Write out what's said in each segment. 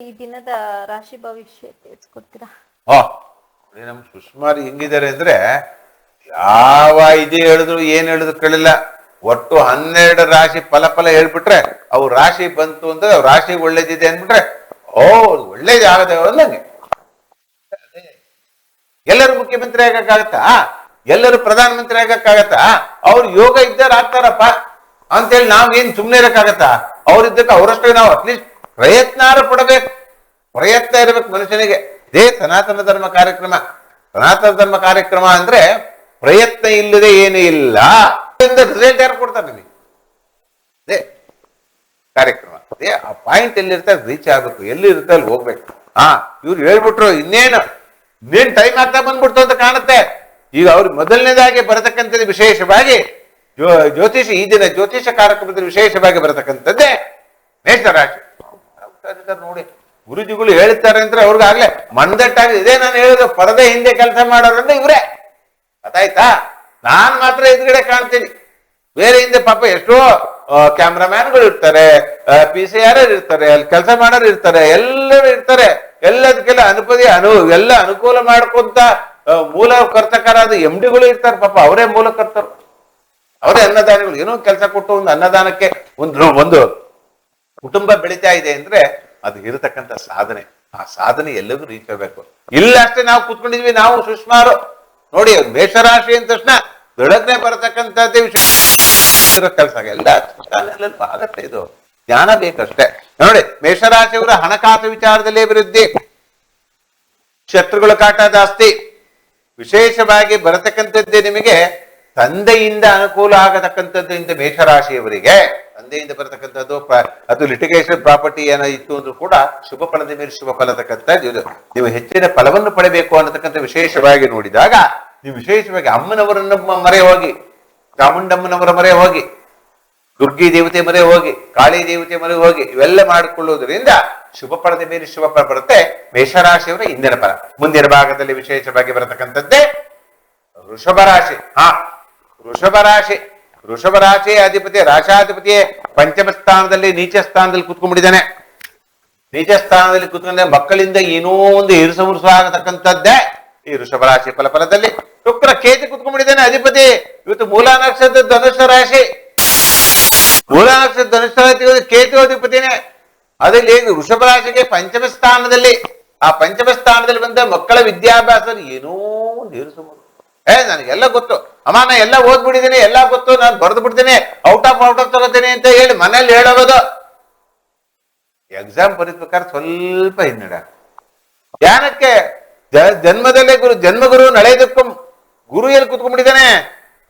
ಈ ದಿನದ ರಾಶಿ ಭವಿಷ್ಯ ತಿಳಿಸ್ಕೊಡ್ತೀರಾ ಆ ಸುಷ್ಮಾರಿ ಹೆಂಗಿದ್ದಾರೆ ಅಂದ್ರೆ ಯಾವ ಇದೇ ಹೇಳಿದ್ರು ಏನ್ ಹೇಳಿದ್ರು ಕೇಳಿಲ್ಲ. ಒಟ್ಟು ಹನ್ನೆರಡು ರಾಶಿ ಫಲ ಫಲ ಹೇಳ್ಬಿಟ್ರೆ ಅವ್ರ ರಾಶಿ ಬಂತು ಅಂದ್ರೆ ಅವ್ರ ರಾಶಿ ಒಳ್ಳೇದಿದೆ ಅಂದ್ಬಿಟ್ರೆ, ಓ ಒಳ್ಳೇದು ಆಗದೆ ಅಂದಂಗೆ ಎಲ್ಲರೂ ಮುಖ್ಯಮಂತ್ರಿ ಆಗಕ್ಕಾಗತ್ತಾ? ಎಲ್ಲರೂ ಪ್ರಧಾನಮಂತ್ರಿ ಆಗಕ್ಕಾಗತ್ತಾ? ಅವ್ರು ಯೋಗ ಇದ್ದಾರ ಆಗ್ತಾರಪ್ಪ. ಅಂತೇಳಿ ನಾವ್ ಏನ್ ಸುಮ್ನೆ ಇರಕ್ಕಾಗತ್ತಾ? ಅವ್ರಿದ್ದಕ್ಕೆ ಅವರಷ್ಟೇ ನಾವು ಅಟ್ಲೀಸ್ಟ್ ಪ್ರಯತ್ನಾರು ಪಡಬೇಕು. ಪ್ರಯತ್ನ ಇರಬೇಕು ಮನುಷ್ಯನಿಗೆ. ಇದೇ ಸನಾತನ ಧರ್ಮ ಕಾರ್ಯಕ್ರಮ. ಸನಾತನ ಧರ್ಮ ಕಾರ್ಯಕ್ರಮ ಅಂದ್ರೆ ಪ್ರಯತ್ನ ಇಲ್ಲದೆ ಏನು ಇಲ್ಲ ರಿಸಲ್ಟ್ ಯಾರು ಕೊಡ್ತಾರೆ ನಿಮಗೆ? ಅದೇ ಕಾರ್ಯಕ್ರಮ. ಅದೇ ಆ ಪಾಯಿಂಟ್ ಎಲ್ಲಿರುತ್ತೆ? ರೀಚ್ ಆಗಬೇಕು. ಎಲ್ಲಿ ಇರುತ್ತೆ ಅಲ್ಲಿ ಹೋಗ್ಬೇಕು. ಹಾ, ಇವ್ರು ಹೇಳ್ಬಿಟ್ರು ಇನ್ನೇನು. ಇನ್ನೇನು ಟೈಮ್ ಆಗ್ತಾ ಬಂದ್ಬಿಡ್ತು ಅಂತ ಕಾಣುತ್ತೆ. ಈಗ ಅವ್ರು ಮೊದಲನೇದಾಗಿ ಬರತಕ್ಕಂಥದ್ದು ವಿಶೇಷವಾಗಿ ಜ್ಯೋ- ಜ್ಯೋತಿಷ, ಈ ದಿನ ಜ್ಯೋತಿಷ ಕಾರ್ಯಕ್ರಮದಲ್ಲಿ ವಿಶೇಷವಾಗಿ ಬರತಕ್ಕಂಥದ್ದೇ ಮೇಷರಾಶಿ ಇದ್ದಾರೆ ನೋಡಿ. ಗುರುಜಿಗಳು ಹೇಳ್ತಾರೆ ಅಂದ್ರೆ ಅವ್ರಿಗಾಗ್ಲೇ ಮಂದಟ್ಟಾಗಿದೆ ಇದೇ ನಾನು ಹೇಳೋದು, ಪರದೆ ಹಿಂದೆ ಕೆಲಸ ಮಾಡೋರಂದ್ರೆ ಇವರೇ. ಗೊತ್ತಾಯ್ತಾ ನಾನ್ ಮಾತ್ರ ಎದುರುಗಡೆ ಕಾಣ್ತೀನಿ. ಬೇರೆ ಹಿಂದೆ ಪಾಪ ಎಷ್ಟೋ ಕ್ಯಾಮ್ರಾಮ್ಯಾನ್ಗಳು ಇರ್ತಾರೆ ಪಿ ಸಿ ಆರ್ ಇರ್ತಾರೆ, ಅಲ್ಲಿ ಕೆಲಸ ಮಾಡೋರು ಇರ್ತಾರೆ, ಎಲ್ಲರೂ ಇರ್ತಾರೆ. ಎಲ್ಲದಕ್ಕೆಲ್ಲ ಅನುಪದಿ ಅನು, ಎಲ್ಲ ಅನುಕೂಲ ಮಾಡ್ಕೊಂತ ಮೂಲ ಕರ್ತಕರಾದ ಎಂ ಡಿಗಳು ಇರ್ತಾರೆ ಪಾಪ, ಅವರೇ ಮೂಲ ಕರ್ತರು. ಅವರೇ ಅನ್ನದಾನಿಗಳು. ಏನೋ ಕೆಲಸ ಕೊಟ್ಟು ಒಂದು ಅನ್ನದಾನಕ್ಕೆ ಒಂದು ಒಂದು ಕುಟುಂಬ ಬೆಳಿತಾ ಇದೆ ಅಂದ್ರೆ ಅದು ಇರತಕ್ಕಂಥ ಸಾಧನೆ. ಆ ಸಾಧನೆ ಎಲ್ಲರಿಗೂ ರೀಚ್ ಆಗಬೇಕು ಇಲ್ಲ ಅಷ್ಟೇ ನಾವು ಕೂತ್ಕೊಂಡಿದ್ವಿ, ನಾವು ಸುಷ್ಮಾರು. ನೋಡಿ ಮೇಷರಾಶಿ ಅಂದ ತಕ್ಷಣ ಬೆಳಗ್ನೆ ಬರತಕ್ಕಂಥದ್ದೇ ವಿಷಯ. ಕೆಲಸ ಎಲ್ಲ ಆಗತ್ತೆ ಇದು. ಜ್ಞಾನ ಬೇಕಷ್ಟೇ. ನೋಡಿ, ಮೇಷರಾಶಿಯವರ ಹಣಕಾಸು ವಿಚಾರದಲ್ಲಿ ಅಭಿವೃದ್ಧಿ. ಶತ್ರುಗಳ ಕಾಟ ಜಾಸ್ತಿ. ವಿಶೇಷವಾಗಿ ಬರತಕ್ಕಂಥದ್ದೇ ನಿಮಗೆ ತಂದೆಯಿಂದ ಅನುಕೂಲ ಆಗತಕ್ಕಂಥದ್ದು ಇಂದ ಮೇಷರಾಶಿಯವರಿಗೆ, ತಂದೆಯಿಂದ ಬರತಕ್ಕಂಥದ್ದು ಅದು ಲಿಟಿಗೇಷನ್ ಪ್ರಾಪರ್ಟಿ ಏನೋ ಇತ್ತು ಅಂದ್ರೂ ಕೂಡ ಶುಭ ಫಲದ ಮೇಲೆ ಶುಭ ಫಲತಕ್ಕಂಥದ್ದು ನೀವು ಹೆಚ್ಚಿನ ಫಲವನ್ನು ಪಡೆಯಬೇಕು ಅನ್ನತಕ್ಕಂಥ ವಿಶೇಷವಾಗಿ ನೋಡಿದಾಗ, ನೀವು ವಿಶೇಷವಾಗಿ ಅಮ್ಮನವರನ್ನ ಮರೆ ಹೋಗಿ, ಚಾಮುಂಡಮ್ಮನವರ ಮರೆ ಹೋಗಿ, ದುರ್ಗಿ ದೇವತೆ ಮರೆ ಹೋಗಿ, ಕಾಳಿ ದೇವತೆ ಮರೆ ಹೋಗಿ, ಇವೆಲ್ಲ ಮಾಡಿಕೊಳ್ಳುವುದರಿಂದ ಶುಭ ಫಲದ ಮೇಲೆ ಶುಭ ಫಲ ಬರುತ್ತೆ ಮೇಷರಾಶಿಯವರ ಇಂದಿನ ಫಲ. ಮುಂದಿನ ಭಾಗದಲ್ಲಿ ವಿಶೇಷವಾಗಿ ಬರತಕ್ಕಂಥದ್ದೇ ವೃಷಭ ರಾಶಿ. ಹಾ ವೃಷಭ ರಾಶಿ ವೃಷಭ ರಾಶಿ ಅಧಿಪತಿ ರಾಶಾಧಿಪತಿ ಪಂಚಮ ಸ್ಥಾನದಲ್ಲಿ, ನೀಚ ಸ್ಥಾನದಲ್ಲಿ ಕುತ್ಕೊಂಡ್ಬಿಟ್ಟಿದ್ದಾನೆ. ನೀಚ ಸ್ಥಾನದಲ್ಲಿ ಕುತ್ಕೊಂಡ್ರೆ ಮಕ್ಕಳಿಂದ ಏನೋ ಒಂದು ಇರುಸ ಮುರುಸ ಆಗತಕ್ಕಂಥದ್ದೇ ಈ ವೃಷಭ ರಾಶಿ ಫಲಫಲದಲ್ಲಿ. ಶುಕ್ರ ಕೇತು ಕುತ್ಕೊಂಡ್ಬಿಟ್ಟಿದ್ದಾನೆ ಅಧಿಪತಿ. ಇವತ್ತು ಮೂಲ ನಕ್ಷತ್ರ ಧನುಷ ರಾಶಿ. ಮೂಲ ನಕ್ಷತ್ರ ಧನುಷ ರಾಶಿ ಕೇತು ಅಧಿಪತಿನೇ. ಅದಲ್ಲಿ ವೃಷಭ ರಾಶಿಗೆ ಪಂಚಮ ಸ್ಥಾನದಲ್ಲಿ, ಆ ಪಂಚಮ ಸ್ಥಾನದಲ್ಲಿ ಬಂದ ಮಕ್ಕಳ ವಿದ್ಯಾಭ್ಯಾಸ ಏನೋ ಒಂದು ಇರುಸು. ಏ, ನನಗೆಲ್ಲ ಗೊತ್ತು. ಅಮ್ಮ, ನಾ ಎಲ್ಲ ಓದ್ಬಿಟ್ಟಿದ್ದೀನಿ ಎಲ್ಲ ಗೊತ್ತು, ನಾನು ಬರೆದು ಬಿಡ್ತೀನಿ ಔಟ್ ಆಫ್ ಔಟ್ ಆಫ್ ತಗೋತೀನಿ ಅಂತ ಹೇಳಿ ಮನೇಲಿ ಹೇಳೋದು. ಎಕ್ಸಾಮ್ ಬರೀಬೇಕಾದ್ರೆ ಸ್ವಲ್ಪ ಹಿನ್ನಡೆ ಧ್ಯಾನಕ್ಕೆ ಜನ್ಮದಲ್ಲೇ ಗುರು, ಜನ್ಮಗುರು ನಡೆಯೋದಕ್ಕೂ ಗುರು ಎಲ್ಲಿ ಕುತ್ಕೊಂಡ್ಬಿಟ್ಟಿದ್ದಾನೆ?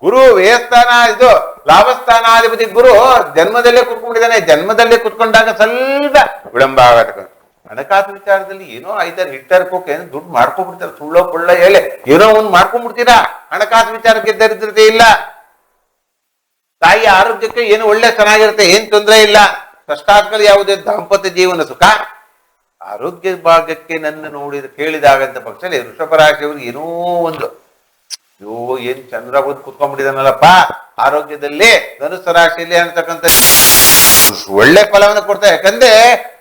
ಗುರು ವ್ಯಯಸ್ಥಾನ, ಇದು, ಲಾಭಸ್ಥಾನಾಧಿಪತಿ ಗುರು ಜನ್ಮದಲ್ಲೇ ಕುತ್ಕೊಂಡಿದ್ದಾನೆ ಜನ್ಮದಲ್ಲೇ ಕುತ್ಕೊಂಡಾಗ ಸ್ವಲ್ಪ ವಿಳಂಬ ಆಗತ್ತೆ. ಹಣಕಾಸು ವಿಚಾರದಲ್ಲಿ ಏನೋ ಐದಾರು ಹಿಟ್ಟರ್ಕೋಕೆ ಕೋಕೆ ದುಡ್ಡು ಮಾಡ್ಕೊಂಡ್ಬಿಡ್ತಾರೆ ಸುಳ್ಳೋ ಪುಳ್ಳ ಹೇಳಿ. ಏನೋ ಒಂದು ಮಾಡ್ಕೊಂಡ್ಬಿಡ್ತೀರಾ ಹಣಕಾಸು ವಿಚಾರಕ್ಕೆ ದರಿದ್ರತೆ ಇಲ್ಲ. ತಾಯಿ ಆರೋಗ್ಯಕ್ಕೆ ಏನು ಒಳ್ಳೆ ಚೆನ್ನಾಗಿರುತ್ತೆ, ಏನ್ ತೊಂದರೆ ಇಲ್ಲ. ಕಷ್ಟಾತ್ಮಕ ಯಾವುದೇ ದಾಂಪತ್ಯ ಜೀವನ ಸುಖ. ಆರೋಗ್ಯ ಭಾಗಕ್ಕೆ ನನ್ನ ನೋಡಿದ ಕೇಳಿದಾಗಂತ ಪಕ್ಷದಲ್ಲಿ ವೃಷಭ ಏನೋ ಒಂದು, ಅಯ್ಯೋ, ಏನ್ ಚಂದ್ರ ಬಂದು ಕುತ್ಕೊಂಡ್ಬಿಟ್ಟಿದಾನಲ್ಲಪ್ಪ. ಆರೋಗ್ಯದಲ್ಲಿ ಧನುಸ್ಸು ರಾಶಿಯಲ್ಲಿ ಅಂತಕ್ಕಂಥ ಒಳ್ಳೆ ಫಲವನ್ನು ಕೊಡ್ತಾರೆ. ಯಾಕಂದ್ರೆ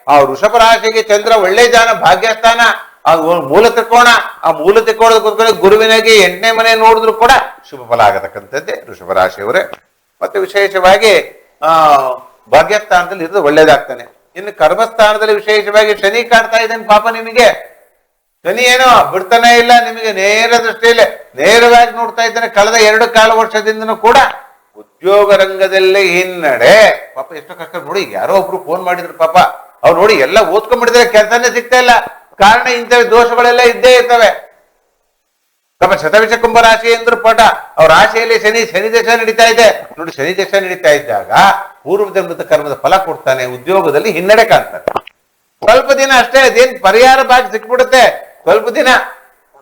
ಆ ವೃಷಭ ರಾಶಿಗೆ ಚಂದ್ರ ಒಳ್ಳೆ ಜಾನ, ಭಾಗ್ಯಸ್ಥಾನ. ಆ ಮೂಲ ತ್ರಿಕೋಣ, ಆ ಮೂಲ ತ್ರಿಕೋಣದ ಗುರುವಿನಾಗೆ ಎಂಟನೇ ಮನೆ ನೋಡಿದ್ರು ಕೂಡ ಶುಭ ಫಲ ಆಗತಕ್ಕಂಥದ್ದೇ ವೃಷಭ ರಾಶಿಯವರೇ ಮತ್ತೆ ವಿಶೇಷವಾಗಿ, ಆ, ಭಾಗ್ಯಸ್ಥಾನದಲ್ಲಿ ಇರೋದು ಒಳ್ಳೇದಾಗ್ತಾನೆ. ಇನ್ನು ಕರ್ಮಸ್ಥಾನದಲ್ಲಿ ವಿಶೇಷವಾಗಿ ಶನಿ ಕಾಣ್ತಾ ಇದ್ದಾನೆ ಪಾಪ ನಿಮಗೆ. ಶನಿ ಏನೋ ಬಿಡ್ತಾನೆ ಇಲ್ಲ, ನಿಮಗೆ ನೇರ ದೃಷ್ಟಿಯಲ್ಲಿ ನೇರವಾಗಿ ನೋಡ್ತಾ ಇದ್ದಾನೆ. ಕಳೆದ ಎರಡು ಕಾಲ ವರ್ಷದಿಂದನೂ ಕೂಡ ಉದ್ಯೋಗ ರಂಗದಲ್ಲೇ ಹಿನ್ನಡೆ. ಪಾಪ ಎಷ್ಟು ಕಷ್ಟ ನೋಡಿ, ಯಾರೋ ಒಬ್ರು ಫೋನ್ ಮಾಡಿದ್ರು ಪಾಪ. ಅವ್ರು ನೋಡಿ ಎಲ್ಲ ಓದ್ಕೊಂಡ್ಬಿಡಿದ್ರೆ ಕೆಲಸನೇ ಸಿಗ್ತಾ ಇಲ್ಲ. ಕಾರಣ ಇಂಥ ದೋಷಗಳೆಲ್ಲ ಇದ್ದೇ ಇರ್ತವೆ. ನಮ್ಮ ಶತವಿಷ ಕುಂಭ ರಾಶಿ ಎಂದ್ರು ಪಟ ಅವ್ರ ರಾಶಿಯಲ್ಲಿ ಶನಿ ಶನಿ ದಶ ನಡೀತಾ ಇದೆ. ನೋಡಿ, ಶನಿ ದೇಶ ನಡೀತಾ ಇದ್ದಾಗ ಪೂರ್ವ ಜನ್ಮದ ಕರ್ಮದ ಫಲ ಕೊಡ್ತಾನೆ, ಉದ್ಯೋಗದಲ್ಲಿ ಹಿನ್ನಡೆ ಕಾಣ್ತಾನೆ. ಸ್ವಲ್ಪ ದಿನ ಅಷ್ಟೇ, ಅದೇನ್ ಪರಿಹಾರ ಬಾಗಿ ಸಿಕ್ಬಿಡುತ್ತೆ. ಸ್ವಲ್ಪ ದಿನ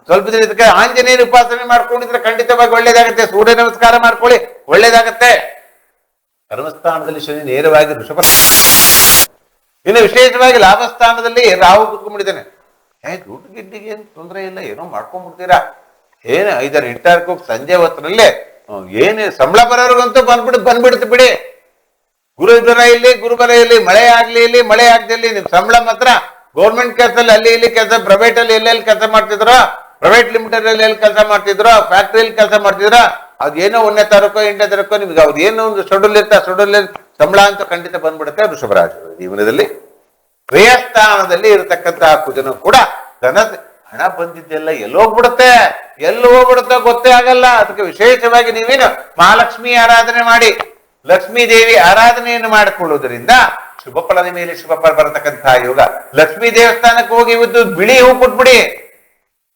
ಸ್ವಲ್ಪ ದಿನ ಇದಕ್ಕೆ ಆಂಜನೇಯನ ಉಪಾಸನೆ ಮಾಡ್ಕೊಂಡಿದ್ರೆ ಖಂಡಿತವಾಗಿ ಒಳ್ಳೇದಾಗುತ್ತೆ. ಸೂರ್ಯ ನಮಸ್ಕಾರ ಮಾಡ್ಕೊಳ್ಳಿ, ಒಳ್ಳೇದಾಗತ್ತೆ. ಕರ್ಮಸ್ಥಾನದಲ್ಲಿ ಶನಿ ನೇರವಾಗಿ ವೃಷಭ ಇನ್ನು ವಿಶೇಷವಾಗಿ ಲಾಭಸ್ಥಾನದಲ್ಲಿ ರಾಹು ಕುತ್ಕೊಂಡ್ಬಿಟ್ಟಿದ್ದಾನೆ. ಏ ದುಡ್ಡು ಗಿಡ್ಡಿಗೆ ಏನು ತೊಂದರೆ ಇಲ್ಲ ಏನೋ ಮಾಡ್ಕೊಂಡ್ಬಿಡ್ತೀರಾ? ಏನು ಐದಾರು ಇಂಟರ್ಕ್ ಸಂಜೆ ಹೊತ್ತಿನಲ್ಲೇ ಹ್ಮ್, ಏನು ಸಂಬಳ ಬರೋರಿಗಂತೂ ಬಂದ್ಬಿಟ್ಟು ಬಂದ್ಬಿಡ್ತು ಬಿಡಿ. ಗುರು ಬರ ಇಲ್ಲಿ ಗುರು ಬರ ಇಲ್ಲಿ ಮಳೆ ಆಗ್ಲಿ ಇಲ್ಲಿ ಮಳೆ ಆಗದಲ್ಲಿ ನಿಮ್ ಸಂಬಳ ಮಾತ್ರ ಗೌರ್ಮೆಂಟ್ ಕೆಲಸದಲ್ಲಿ ಅಲ್ಲಿ ಇಲ್ಲಿ ಕೆಲಸ ಪ್ರೈವೇಟ್ ಅಲ್ಲಿ ಎಲ್ಲೆಲ್ಲಿ ಕೆಲಸ ಮಾಡ್ತಿದ್ರು ಪ್ರೈವೇಟ್ ಲಿಮಿಟೆಡ್ ಅಲ್ಲಿ ಎಲ್ಲಿ ಕೆಲಸ ಮಾಡ್ತಿದ್ರು ಫ್ಯಾಕ್ಟ್ರಿಯಲ್ಲಿ ಕೆಲಸ ಮಾಡ್ತಿದ್ರೋ ಅದೇನೋ ಒಂದನೇ ತಾರೀಕು ಎಂಟನೇ ತಾರೀಕು ನಿಮ್ಗೆ ಅವ್ರು ಏನೋ ಒಂದು ಶೆಡ್ಯೂಲ್ ಇರ್ತಾ ಶೆಡ್ಯೂಲ್ ಸಂಬಳ ಅಂತ ಖಂಡಿತ ಬಂದ್ಬಿಡುತ್ತೆ ವೃಷಭರಾಜ ಜೀವನದಲ್ಲಿ ಪ್ರಿಯಸ್ಥಾನದಲ್ಲಿ ಇರತಕ್ಕಂತಹ ಕುಜನು ಕೂಡ ಧನ ಹಣ ಬಂದಿದ್ದೆಲ್ಲ ಎಲ್ಲಿ ಹೋಗ್ಬಿಡುತ್ತೆ? ಎಲ್ಲಿ ಹೋಗ್ಬಿಡುತ್ತೋ ಗೊತ್ತೇ ಆಗಲ್ಲ. ಅದಕ್ಕೆ ವಿಶೇಷವಾಗಿ ನೀವೇನು ಮಹಾಲಕ್ಷ್ಮಿ ಆರಾಧನೆ ಮಾಡಿ, ಲಕ್ಷ್ಮೀ ದೇವಿ ಆರಾಧನೆಯನ್ನು ಮಾಡಿಕೊಳ್ಳುವುದರಿಂದ ಶುಭ ಫಲದ ಮೇಲೆ ಶುಭ ಫಲ ಬರತಕ್ಕಂತಹ ಯೋಗ. ಲಕ್ಷ್ಮೀ ದೇವಸ್ಥಾನಕ್ಕೆ ಹೋಗಿ ಇವತ್ತು ಬಿಳಿ ಹೂ ಕೊಟ್ಬಿಡಿ.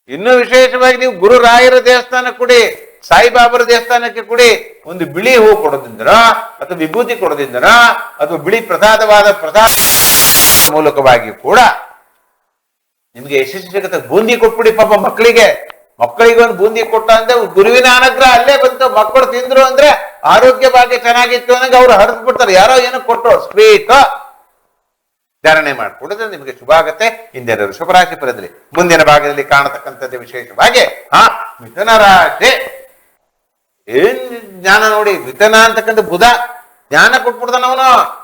ಇನ್ನೂ ವಿಶೇಷವಾಗಿ ನೀವು ಗುರು ರಾಯರ ದೇವಸ್ಥಾನಕ್ಕೆ ಕೊಡಿ. ಸಾಯಿಬಾಬರ ದೇವಸ್ಥಾನಕ್ಕೆ ಕೊಡಿ ಒಂದು ಬಿಳಿ ಹೂ ಕೊಡೋದ್ರಿಂದನೋ ಅಥವಾ ವಿಭೂತಿ ಕೊಡೋದ್ರಿಂದನೋ ಅಥವಾ ಬಿಳಿ ಪ್ರಸಾದವಾದ ಪ್ರಸಾದ ಮೂಲಕವಾಗಿ ಕೂಡ ನಿಮ್ಗೆ ಯಶಸ್ವಿ ಬೂಂದಿ ಕೊಟ್ಬಿಡಿ ಪಾಪ ಮಕ್ಕಳಿಗೆ. ಮಕ್ಕಳಿಗೆ ಒಂದು ಬೂಂದಿ ಕೊಟ್ಟ ಅಂದ್ರೆ ಗುರುವಿನ ಅನುಗ್ರಹ ಅಲ್ಲೇ ಬಂತು. ಮಕ್ಕಳು ತಿಂದ್ರು ಅಂದ್ರೆ ಆರೋಗ್ಯ ಭಾಗ್ಯ ಚೆನ್ನಾಗಿತ್ತು ಅನ್ನಂಗೆ ಅವ್ರು ಹರಿದು ಬಿಡ್ತಾರೆ. ಯಾರೋ ಏನೋ ಕೊಟ್ಟರು ಸ್ವೀಟ್ ಧಾರಣೆ ಮಾಡಿಕೊಡಿದ್ರೆ ನಿಮಗೆ ಶುಭ ಆಗತ್ತೆ. ಇಂದಿನ ಶುಭರಾಶಿ ಪಡೆದ್ರಿ. ಮುಂದಿನ ಭಾಗದಲ್ಲಿ ಕಾಣತಕ್ಕಂಥದ್ದು ವಿಶೇಷವಾಗಿ ಹಾ ಮಿಥುನ ರಾಶಿ. ಏನ್ ಜ್ಞಾನ ನೋಡಿ? ವಿತನ ಅಂತಕ್ಕಂಥ ಬುಧ ಜ್ಞಾನ ಕೊಟ್ಬಿಡ್ತಾನ ಅವನು.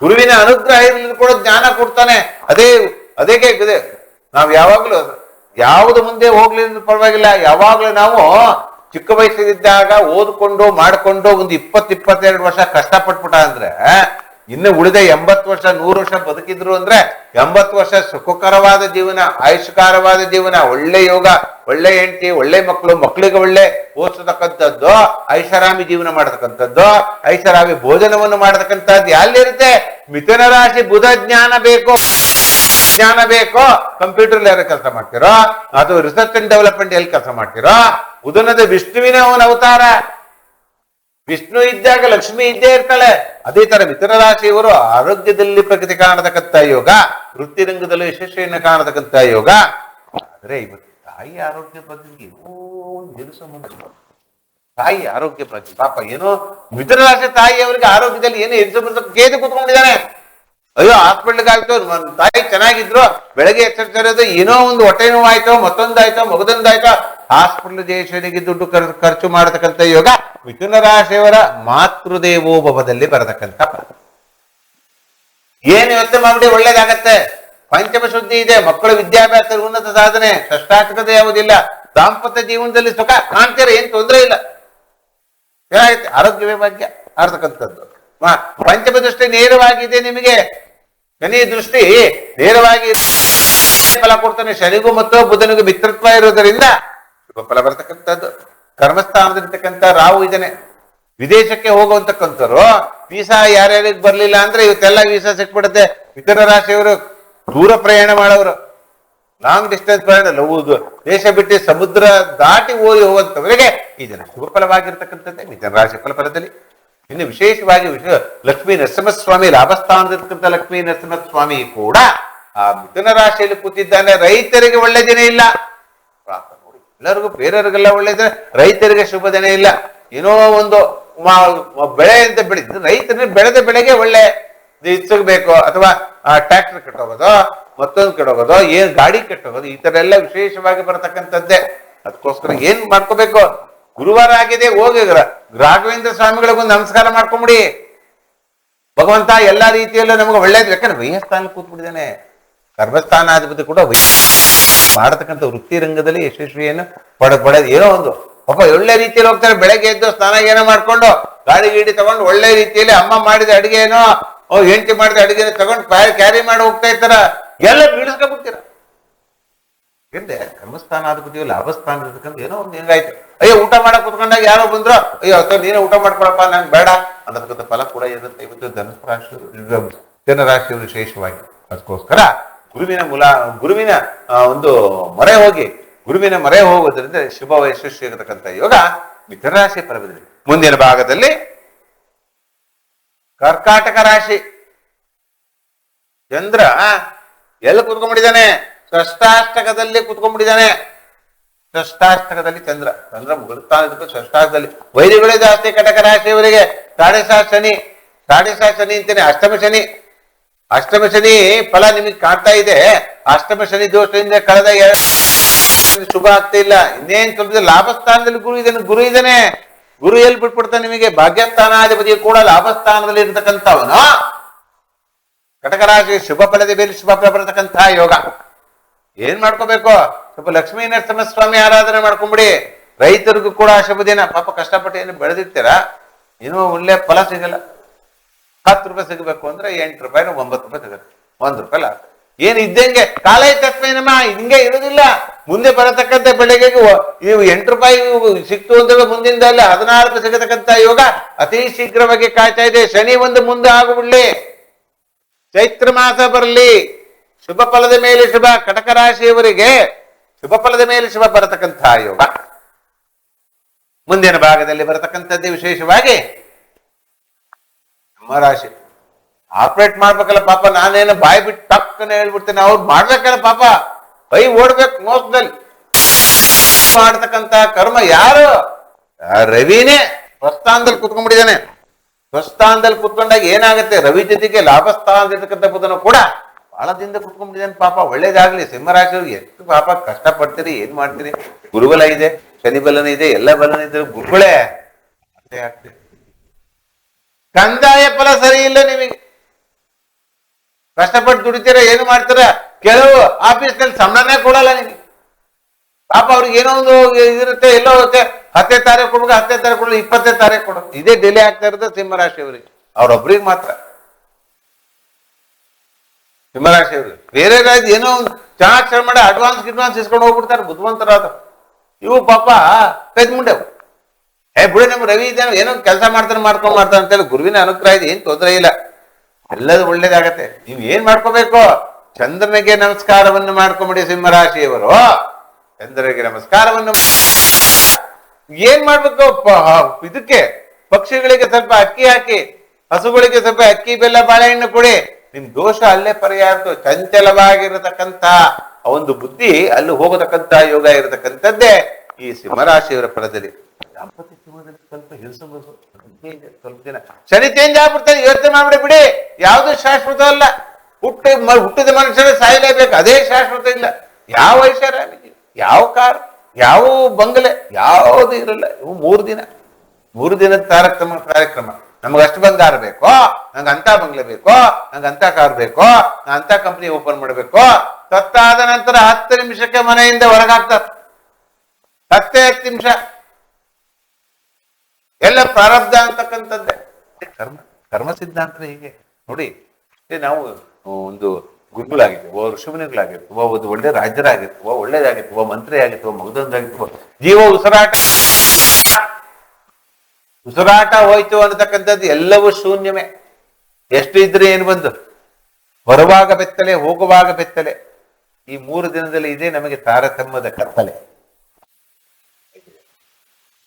ಗುರುವಿನ ಅನುಗ್ರಹ ಇರಲಿ ಕೂಡ ಜ್ಞಾನ ಕೊಡ್ತಾನೆ. ಅದೇ ಅದೇ ನಾವು ಯಾವಾಗ್ಲೂ ಯಾವುದು ಮುಂದೆ ಹೋಗ್ಲಿ ಅಂದ್ರೂ ಪರವಾಗಿಲ್ಲ. ಯಾವಾಗ್ಲೂ ನಾವು ಚಿಕ್ಕ ವಯಸ್ಸಿದ್ದಾಗ ಓದ್ಕೊಂಡು ಮಾಡ್ಕೊಂಡು ಒಂದು ಇಪ್ಪತ್ ಇಪ್ಪತ್ತೆರಡು ವರ್ಷ ಕಷ್ಟಪಟ್ಬಿಟ್ಟ ಅಂದ್ರೆ, ಇನ್ನು ಉಳಿದ ಎಂಬತ್ತು ವರ್ಷ, ನೂರು ವರ್ಷ ಬದುಕಿದ್ರು ಅಂದ್ರೆ, ಎಂಬತ್ತು ವರ್ಷ ಸುಖಕರವಾದ ಜೀವನ, ಆಯುಷ್ಕಾರವಾದ ಜೀವನ, ಒಳ್ಳೆ ಯೋಗ ಒಳ್ಳೆ ಹೆಂಡತಿ, ಒಳ್ಳೆ ಮಕ್ಕಳು ಮಕ್ಕಳಿಗೆ ಒಳ್ಳೆ ಓದಿಸತಕ್ಕಂಥದ್ದು, ಐಷಾರಾಮಿ ಜೀವನ ಮಾಡತಕ್ಕಂಥದ್ದು, ಐಷಾರಾಮಿ ಭೋಜನವನ್ನು ಮಾಡತಕ್ಕಂಥದ್ದು ಎಲ್ಲಿರುತ್ತೆ ಮಿಥುನ ರಾಶಿ ಬುಧ ಜ್ಞಾನ ಬೇಕು. ಜ್ಞಾನ ಬೇಕೋ. ಕಂಪ್ಯೂಟರ್ ಯಾರು ಕೆಲಸ ಮಾಡ್ತಿರೋ, ಅದು ರಿಸರ್ಚ್ ಅಂಡ್ ಡೆವಲಪ್ಮೆಂಟ್ ಎಲ್ಲಿ ಕೆಲಸ ಮಾಡ್ತಿರೋ, ಬುಧನದ ವಿಷ್ಣುವಿನ ಅವನ ಅವತಾರ. ವಿಷ್ಣು ಇದ್ದಾಗ ಲಕ್ಷ್ಮಿ ಇದ್ದೇ ಇರ್ತಾಳೆ. ಅದೇ ತರ ಮಿಥುನ ರಾಶಿಯವರು ಆರೋಗ್ಯದಲ್ಲಿ ಪ್ರಗತಿ ಕಾಣತಕ್ಕಂಥ ಯೋಗ, ವೃತ್ತಿರಂಗದಲ್ಲಿ ಯಶಸ್ವಿಯನ್ನು ಕಾಣತಕ್ಕಂಥ ಯೋಗ. ಆದ್ರೆ ಇವತ್ತು ತಾಯಿ ಆರೋಗ್ಯ ಏನೋ ಒಂದು ದಿವಸ ಮುಂದೆ ತಾಯಿ ಆರೋಗ್ಯ ಬಗ್ಗೆ, ಪಾಪ ಏನೋ ಮಿಥುನ ರಾಶಿ ತಾಯಿ ಅವರಿಗೆ ಆರೋಗ್ಯದಲ್ಲಿ ಏನೋ ಎದ್ದು ಬರ್ಸಕ್ಕೆ ಕೇದು ಕೂತ್ಕೊಂಡಿದ್ದಾನೆ. ಅಯ್ಯೋ ಹಾಸ್ಪಿಟ್ಲ್ಗೆ ಆಯ್ತು ನನ್ ತಾಯಿ ಚೆನ್ನಾಗಿದ್ರು, ಬೆಳಗ್ಗೆ ಎಚ್ಚರಿಸೋದು ಏನೋ ಒಂದು ಹೊಟ್ಟೆ ನೋವಾಯ್ತೋ, ಮತ್ತೊಂದಾಯ್ತೋ, ಮಗದೊಂದಾಯ್ತೋ, ಹಾಸ್ಪಿಟ್ಲ್ ದೇಶನಿಗೆ ದುಡ್ಡು ಖರ್- ಖರ್ಚು ಮಾಡತಕ್ಕಂಥ ಯೋಗ ಮಿಥುನ ರಾಶಿಯವರ ಮಾತೃದೇವೋಭವದಲ್ಲಿ ಬರತಕ್ಕಂಥ ಏನು ಯೋಚನೆ ಮಾಡಿ ಒಳ್ಳೇದಾಗತ್ತೆ? ಪಂಚಮ ಶುದ್ಧಿ ಇದೆ, ಮಕ್ಕಳ ವಿದ್ಯಾಭ್ಯಾಸ ಉನ್ನತ ಸಾಧನೆ, ಷಷ್ಟಾರ್ಥಕತೆ ಯಾವುದಿಲ್ಲ, ದಾಂಪತ್ಯ ಜೀವನದಲ್ಲಿ ಸುಖ ಕಾಣ್ತೀರ, ಏನ್ ತೊಂದರೆ ಇಲ್ಲ. ಏನಾಗುತ್ತೆ ಆರೋಗ್ಯವೇ ಭಾಗ್ಯ, ಆಡ್ತಕ್ಕಂಥದ್ದು. ಪಂಚಮ ದೃಷ್ಟಿ ನೇರವಾಗಿದೆ ನಿಮಗೆ. ಶನಿ ದೃಷ್ಟಿ ನೇರವಾಗಿ ಫಲ ಕೊಡ್ತಾನೆ, ಶನಿಗೂ ಮತ್ತು ಬುಧನಿಗೂ ಮಿತ್ರತ್ವ ಇರೋದರಿಂದ ಶುಭ ಫಲ ಬರ್ತಕ್ಕಂಥದ್ದು. ಕರ್ಮಸ್ಥಾನದಲ್ಲಿರ್ತಕ್ಕಂಥ ರಾಹು ಇದನ್ನೇ ವಿದೇಶಕ್ಕೆ ಹೋಗುವಂತಕ್ಕಂಥವ್ರು, ವೀಸಾ ಯಾರ್ಯಾರಿಗೆ ಬರ್ಲಿಲ್ಲ ಅಂದ್ರೆ ಇವತ್ತೆಲ್ಲ ವೀಸಾ ಸಿಕ್ಬಿಡುತ್ತೆ. ಇತರ ರಾಶಿಯವರು ದೂರ ಪ್ರಯಾಣ ಮಾಡೋರು. ಲಾಂಗ್ ಡಿಸ್ಟೆನ್ಸ್ ಪ್ರಯಾಣ ಲವುದು ದೇಶ ಬಿಟ್ಟು ಸಮುದ್ರ ದಾಟಿ ಓದಿ ಹೋಗುವಂತವರಿಗೆ ಈ ಜನ ಶುಭ ಫಲವಾಗಿರ್ತಕ್ಕಂಥದ್ದೇ ಮಿಥನ ರಾಶಿ ಫಲಫಲದಲ್ಲಿ ಇನ್ನು ವಿಶೇಷವಾಗಿ ವಿಶ್ವ ಲಕ್ಷ್ಮೀ ನರಸಿಂಹಸ್ವಾಮಿ, ಲಾಭಸ್ಥಾನದಲ್ಲಿರ್ತಕ್ಕಂಥ ಲಕ್ಷ್ಮೀ ನರಸಿಂಹಸ್ವಾಮಿ ಕೂಡ ಆ ಮಿಥುನ ರಾಶಿಯಲ್ಲಿ ಕೂತಿದ್ದಾನೆ. ರೈತರಿಗೆ ಒಳ್ಳೆ ದಿನ ಇಲ್ಲ. ಎಲ್ಲರಿಗೂ ಬೇರೆಯವ್ರಿಗೆಲ್ಲ ದಿನ, ರೈತರಿಗೆ ಶುಭ ದಿನ ಇಲ್ಲ. ಏನೋ ಒಂದು ಬೆಳೆ ಅಂತ ಬೆಳೆದು ರೈತರಿಗೆ ಬೆಳೆದ ಬೆಳೆಗೆ ಒಳ್ಳೆ ಇಚ್ಚಬೇಕು ಅಥವಾ ಟ್ರ್ಯಾಕ್ಟರ್ ಕಟ್ಟೋಗೋದು, ಮತ್ತೊಂದು ಕಟ್ಟೋಗೋದು, ಏನ್ ಗಾಡಿ ಕಟ್ಟೋಗೋದು, ಈ ತರ ಎಲ್ಲ ವಿಶೇಷವಾಗಿ ಬರತಕ್ಕಂಥದ್ದೇ. ಅದಕ್ಕೋಸ್ಕರ ಏನ್ ಮಾಡ್ಕೋಬೇಕು? ಗುರುವಾರ ಆಗಿದೆ, ಹೋಗಿ ರಾಘವೇಂದ್ರ ಸ್ವಾಮಿಗಳಿಗೂ ನಮಸ್ಕಾರ ಮಾಡ್ಕೊಂಬಿಡಿ. ಭಗವಂತ ಎಲ್ಲಾ ರೀತಿಯಲ್ಲೂ ನಮಗೆ ಒಳ್ಳೇದು, ಯಾಕಂದ್ರೆ ವೈಯಸ್ಥಾನ ಕೂತ್ಬಿಟ್ಟಿದ್ದಾನೆ. ಕರ್ಮಸ್ಥಾನಾಧಿಪತಿ ಕೂಡ ಮಾಡತಕ್ಕಂಥ ವೃತ್ತಿ ರಂಗದಲ್ಲಿ ಯಶಸ್ವಿಯನ್ನು ಪಡ, ಪಡೆದು, ಏನೋ ಒಂದು, ಪಾಪ ಒಳ್ಳೆ ರೀತಿಯಲ್ಲಿ ಹೋಗ್ತಾರೆ, ಬೆಳಗ್ಗೆ ಎದ್ದು ಸ್ನಾನ ಏನೋ ಮಾಡ್ಕೊಂಡು, ಗಾಡಿ ಗೀಡಿ ತಗೊಂಡು ಒಳ್ಳೆ ರೀತಿಯಲ್ಲಿ ಅಮ್ಮ ಮಾಡಿದ ಅಡಿಗೆ ಏನೋ ಓ ಹೆಂಡತಿ ಮಾಡಿದ ಅಡಿಗೆ ತಗೊಂಡು ಕ್ಯಾರಿ ಮಾಡಿ ಹೋಗ್ತಾ ಇರ್ತಾರ, ಎಲ್ಲ ಬೀಳಿಸ್ಕೊಂಡ್ಬಿಡ್ತೀರ? ಹಿಂದೆ ಕರ್ಮಸ್ಥಾನಾಧಿಪತಿಯು ಲಾಭಸ್ಥಾನ ಇರ್ತಕ್ಕಂಥ ಏನೋ ಒಂದು ಹೆಂಗಾಯ್ತು ಅಯ್ಯೋ, ಊಟ ಮಾಡಕ್ ಕುತ್ಕೊಂಡಾಗ ಯಾರೋ ಬಂದ್ರು, ಅಯ್ಯೋ ಅಥವಾ ನೀನೇ ಊಟ ಮಾಡ್ಕೊಳಪ್ಪ, ನಂಗೆ ಬೇಡ ಅನ್ನತಕ್ಕಂಥ ಫಲ ಕೂಡ ಇರುತ್ತೆ. ಇವತ್ತು ಧನುಸ್ ರಾಶಿ ಜನರಾಶಿಯವರು ವಿಶೇಷವಾಗಿ. ಅದಕ್ಕೋಸ್ಕರ ಗುರುವಿನ ಮೂಲ, ಗುರುವಿನ ಒಂದು ಮೊರೆ ಹೋಗಿ, ಗುರುವಿನ ಮೊರೆ ಹೋಗೋದ್ರಿಂದ ಶುಭ ಯಶಸ್ವಿ ಆಗತಕ್ಕಂಥ ಯೋಗ ಮಿಥುನ ಪರ್ವದಲ್ಲಿ. ಪರವಿದೆ ಮುಂದಿನ ಭಾಗದಲ್ಲಿ ಕರ್ಕಾಟಕ ರಾಶಿ. ಚಂದ್ರ, ಎಲ್ಲಿ ಕುತ್ಕೊಂಡ್ಬಿಟ್ಟಿದ್ದಾನೆ? ಷಷ್ಟಾಷ್ಟಕದಲ್ಲಿ ಕುತ್ಕೊಂಡ್ಬಿಟ್ಟಿದ್ದಾನೆ. ಷಷ್ಟಾಷ್ಟಕದಲ್ಲಿ ಚಂದ್ರ. ಚಂದ್ರ ಮುಗಿಸ್ತಾನ ಷಷ್ಟಾಷ್ಟದಲ್ಲಿ ವೈರಿಗಳೇ ಜಾಸ್ತಿ ಕಟಕ ರಾಶಿಯವರಿಗೆ. ಸಾಡೆ ಶನಿ. ಸಾಡೆ ಶನಿ ಅಂತೇನೆ. ಅಷ್ಟಮ ಶನಿ. ಅಷ್ಟಮ ಶನಿ ಫಲ ನಿಮಗೆ ಕಾಣ್ತಾ ಇದೆ. ಅಷ್ಟಮ ಶನಿ ದೋಷದಿಂದ ಕಳೆದ ಎರಡು ಶುಭ ಆಗ್ತಾ ಇಲ್ಲ. ಇನ್ನೇನ್ ಸ್ವಲ್ಪ ಲಾಭಸ್ಥಾನದಲ್ಲಿ ಗುರು ಇದ್ದಾನೆ. ಗುರು ಇದ್ದಾನೆ. ಗುರು ಎಲ್ಲಿ ಬಿಟ್ಬಿಡ್ತಾನೆ ನಿಮಗೆ ಭಾಗ್ಯಸ್ಥಾನಾಧಿಪತಿ ಕೂಡ ಲಾಭಸ್ಥಾನದಲ್ಲಿ ಇರತಕ್ಕಂಥವನು. ಕಟಕರಾಜ ಶುಭ ಫಲದ ಮೇಲೆ ಶುಭ ಫಲ ಬರತಕ್ಕಂತಹ ಯೋಗ. ಏನ್ ಮಾಡ್ಕೋಬೇಕು? ಸ್ವಲ್ಪ ಲಕ್ಷ್ಮೀ ನರಸಿಂಹಸ್ವಾಮಿ ಆರಾಧನೆ ಮಾಡ್ಕೊಂಬಿಡಿ. ರೈತರಿಗೂ ಕೂಡ ಶುಭ ದಿನ. ಪಾಪ ಕಷ್ಟಪಟ್ಟು ಏನು ಬೆಳೆದಿರ್ತೀರ? ಏನೋ ಒಳ್ಳೆ ಫಲ ಸಿಗಲ್ಲ. ಹತ್ತು ರೂಪಾಯಿ ಸಿಗಬೇಕು ಅಂದ್ರೆ ಎಂಟು ರೂಪಾಯಿನ ಒಂಬತ್ತು ರೂಪಾಯಿ ಸಿಗುತ್ತೆ. ಒಂದು ರೂಪಾಯಿ ಲಾಭ. ಏನ್ ಇದ್ದಂಗೆ? ಕಾಲ ತತ್ವೇನಮ್ಮ ಹಿಂಗೆ ಇರುದಿಲ್ಲ ಮುಂದೆ ಬರತಕ್ಕಂತ ಬೆಳೆಗೆ ನೀವು ಎಂಟು ರೂಪಾಯಿ ಸಿಕ್ತು ಅಂದ್ರೆ ಮುಂದಿನದಲ್ಲ ಹದಿನಾರು ಸಿಗತಕ್ಕಂತ ಯೋಗ ಅತಿ ಶೀಘ್ರವಾಗಿ ಕಾಯ್ತಾ ಇದೆ. ಶನಿ ಒಂದು ಮುಂದೆ ಆಗಿಬಿಡ್ಲಿ. ಚೈತ್ರ ಮಾಸ ಬರಲಿ. ಶುಭ ಫಲದ ಮೇಲೆ ಶುಭ. ಕಟಕ ರಾಶಿಯವರಿಗೆ ಶುಭ ಫಲದ ಮೇಲೆ ಶುಭ ಬರತಕ್ಕಂತಹ ಯೋಗ. ಮುಂದಿನ ಭಾಗದಲ್ಲಿ ಬರತಕ್ಕಂಥದ್ದೇ ವಿಶೇಷವಾಗಿ ನಮ್ಮ ರಾಶಿ. ಆಪರೇಟ್ ಮಾಡ್ಬೇಕಲ್ಲ ಪಾಪ, ನಾನೇನು ಬಾಯಿ ಬಿಟ್ಟು ಟಕ್ಕನೆ ಹೇಳ್ಬಿಡ್ತೇನೆ. ಅವ್ರು ಮಾಡ್ಬೇಕಲ್ಲ ಪಾಪ. ಕೈ ಓಡ್ಬೇಕು ಮೋಸದಲ್ಲಿ ಮಾಡ್ತಕ್ಕಂತ ಕರ್ಮ ಯಾರು? ರವಿನೇ. ಸ್ವಸ್ಥಾನದಲ್ಲಿ ಕುತ್ಕೊಂಡ್ಬಿಟ್ಟಿದ್ದಾನೆ. ಸ್ವಸ್ಥಾನದಲ್ಲಿ ಕುತ್ಕೊಂಡಾಗ ಏನಾಗುತ್ತೆ? ರವಿ ಜೊತೆಗೆ ಲಾಭಸ್ಥಾನದಲ್ಲಿರ್ತಕ್ಕಂಥ ಬುಧನು ಕೂಡ ಬಹಳ ದಿನದ ಕುತ್ಕೊಂಡ್ಬಿಟ್ಟಿದ್ದಾನೆ ಪಾಪ. ಒಳ್ಳೇದಾಗ್ಲಿ, ಸಿಂಹರಾಶಿಯವ್ರಿಗೆ ಎಷ್ಟು ಪಾಪ ಕಷ್ಟಪಡ್ತೀರಿ, ಏನ್ ಮಾಡ್ತೀರಿ? ಗುರುಬಲ ಇದೆ, ಶನಿ ಬಲನ ಇದೆ, ಎಲ್ಲ ಬಲನ ಇದೆ. ಗುರುಗಳೇ ಅಷ್ಟೇ ಕಂದಾಯ ಫಲ ಸರಿ ಇಲ್ಲ ನಿಮಗೆ. ಕಷ್ಟಪಟ್ಟು ದುಡಿತೀರ, ಏನು ಮಾಡ್ತೀರ? ಕೆಲವು ಆಫೀಸ್ನಲ್ಲಿ ಸಂಬಳನೇ ಕೊಡಲ್ಲ ನಿಮಗೆ ಪಾಪ ಅವ್ರಿಗೆ ಏನೋ ಒಂದು ಇರುತ್ತೆ, ಎಲ್ಲೋ ಹೋಗುತ್ತೆ ಹತ್ತನೇ ತಾರೀಕು ಕೊಡ್ಬೇಕು, ಹತ್ತನೇ ತಾರೀಕು ಕೊಡಲ್ಲ ಇಪ್ಪತ್ತನೇ ತಾರೀಕು ಕೊಡು ಇದೇ ಡಿಲೇ ಆಗ್ತಾ ಇರೋದು ಸಿಂಹರಾಶಿಯವರಿಗೆ. ಅವ್ರೊಬ್ರಿಗೆ ಮಾತ್ರ. ಸಿಂಹರಾಶಿಯವ್ರಿಗೆ. ಬೇರೆ ರಾಜ್ಯ ಏನೋ ಒಂದು ಚೆನ್ನಾಗಿ ಶ್ರಮ ಮಾಡಿ ಅಡ್ವಾನ್ಸ್ ಗಿಡ್ವಾನ್ಸ್ ಇಸ್ಕೊಂಡು ಹೋಗ್ಬಿಡ್ತಾರೆ ಬುದ್ಧಿವಂತರಾದ ಇವು ಪಾಪ ಕೈದ್ ಮುಂಡೆವು ಏ ಬಿಡಿ, ನಮ್ಮ ರವಿ ಇದ್ದಾನೆ, ಏನೋ ಕೆಲಸ ಮಾಡ್ತಾನೆ, ಮಾಡ್ಕೊಂಡ್ ಮಾಡ್ತಾನೆ ಅಂತೇಳಿ ಗುರುವಿನ ಅನುಗ್ರಹ ಇದೆ, ಏನ್ ತೊಂದರೆ ಇಲ್ಲ. ಎಲ್ಲದೂ ಒಳ್ಳೇದಾಗತ್ತೆ. ನೀವು ಏನ್ ಮಾಡ್ಕೋಬೇಕು? ಚಂದ್ರನಿಗೆ ನಮಸ್ಕಾರವನ್ನು ಮಾಡ್ಕೊಂಬಿಡಿ ಸಿಂಹರಾಶಿಯವರು. ಚಂದ್ರನಿಗೆ ನಮಸ್ಕಾರವನ್ನು ಏನ್ ಮಾಡ್ಬೇಕು? ಇದಕ್ಕೆ. ಪಕ್ಷಿಗಳಿಗೆ ಸ್ವಲ್ಪ ಅಕ್ಕಿ ಹಾಕಿ, ಹಸುಗಳಿಗೆ ಸ್ವಲ್ಪ ಅಕ್ಕಿ, ಬೆಲ್ಲ, ಬಾಳೆಹಣ್ಣು ಕೊಡಿ. ನಿಮ್ ದೋಷ ಅಲ್ಲೇ ಪರಿಹಾರ ಚಂಚಲವಾಗಿರತಕ್ಕಂತ ಒಂದು ಬುದ್ಧಿ ಅಲ್ಲಿ ಹೋಗತಕ್ಕಂತ ಯೋಗ ಇರತಕ್ಕಂಥದ್ದೇ ಈ ಸಿಂಹರಾಶಿಯವರ ಫಲದಲ್ಲಿ. ದಾಂಪತ್ಯ ಜೀವನದಲ್ಲಿ ಸ್ವಲ್ಪ ಹಿರಿಸಬಹುದು ಸ್ವಲ್ಪ ದಿನ. ಶನಿ ಚೇಂಜ್ ಆಗ್ಬಿಡ್ತಾರೆ ಯೋಚನೆ ಮಾಡ್ಬಿಡಿ ಬಿಡಿ. ಯಾವ್ದು ಶಾಶ್ವತ ಅಲ್ಲ. ಹುಟ್ಟಿ ಹುಟ್ಟಿದ ಮನುಷ್ಯರೇ ಸಾಯಲೇಬೇಕು. ಅದೇ ಶಾಶ್ವತ ಇಲ್ಲ. ಯಾವ ಐಷಾರಾಮಿ ಯಾವ ಕಾರ್? ಯಾವ ಬಂಗಲೆ? ಯಾವುದು ಇರಲ್ಲ. ಇವು ಮೂರು ದಿನ. ಮೂರು ದಿನದ ಕಾರ್ಯಕ್ರಮ ಕಾರ್ಯಕ್ರಮ. ನಮ್ಗೆ ಅಷ್ಟು ಬಂಗಾರ ಬೇಕೋ? ನಂಗೆ ಅಂತ ಬಂಗ್ಲೆ ಬೇಕೋ? ನಂಗೆ ಅಂತ ಕಾರ್ ಬೇಕೋ? ನಾ ಅಂತ ಕಂಪ್ನಿ ಓಪನ್ ಮಾಡಬೇಕು? ಸತ್ತಾದ ನಂತರ ಹತ್ತು ನಿಮಿಷಕ್ಕೆ ಮನೆಯಿಂದ ಹೊರಗಾಗ್ತಾರೆ. ಹತ್ತೇ ಹತ್ತು ನಿಮಿಷ. ಎಲ್ಲ ಪ್ರಾರಬ್ಧ ಅಂತಕ್ಕಂಥದ್ದೇ. ಕರ್ಮ ಕರ್ಮ ಸಿದ್ಧಾಂತ ಹೀಗೆ. ನೋಡಿ ನಾವು ಒಂದು ಗುರುಗಳಾಗಿತ್ತು ಒಬ್ಬ ಋಷಿಮುನಿಗಳಾಗಿತ್ತು ಒಬ್ಬ ಒಂದು ಒಳ್ಳೆ ರಾಜ್ಯರಾಗಿರ್ತೀವಿ ಒಳ್ಳೇದಾಗಿರ್ತೀವಿ ಮಂತ್ರಿ ಆಗಿತ್ತು ಒಬ್ಬ ಮಗದೊಂದಾಗಿತ್ತು ಜೀವ ಉಸಿರಾಟ ಉಸಿರಾಟ ಹೋಯ್ತು ಅನ್ನತಕ್ಕಂಥದ್ದು ಎಲ್ಲವೂ ಶೂನ್ಯವೇ. ಎಷ್ಟು ಇದ್ರೆ ಏನು ಬಂದು? ಬರುವಾಗ ಬೆತ್ತಲೆ, ಹೋಗುವಾಗ ಬೆತ್ತಲೆ. ಈ ಮೂರು ದಿನದಲ್ಲಿ ಇದೇ ನಮಗೆ ತಾರತಮ್ಯದ ಕತ್ತಲೆ.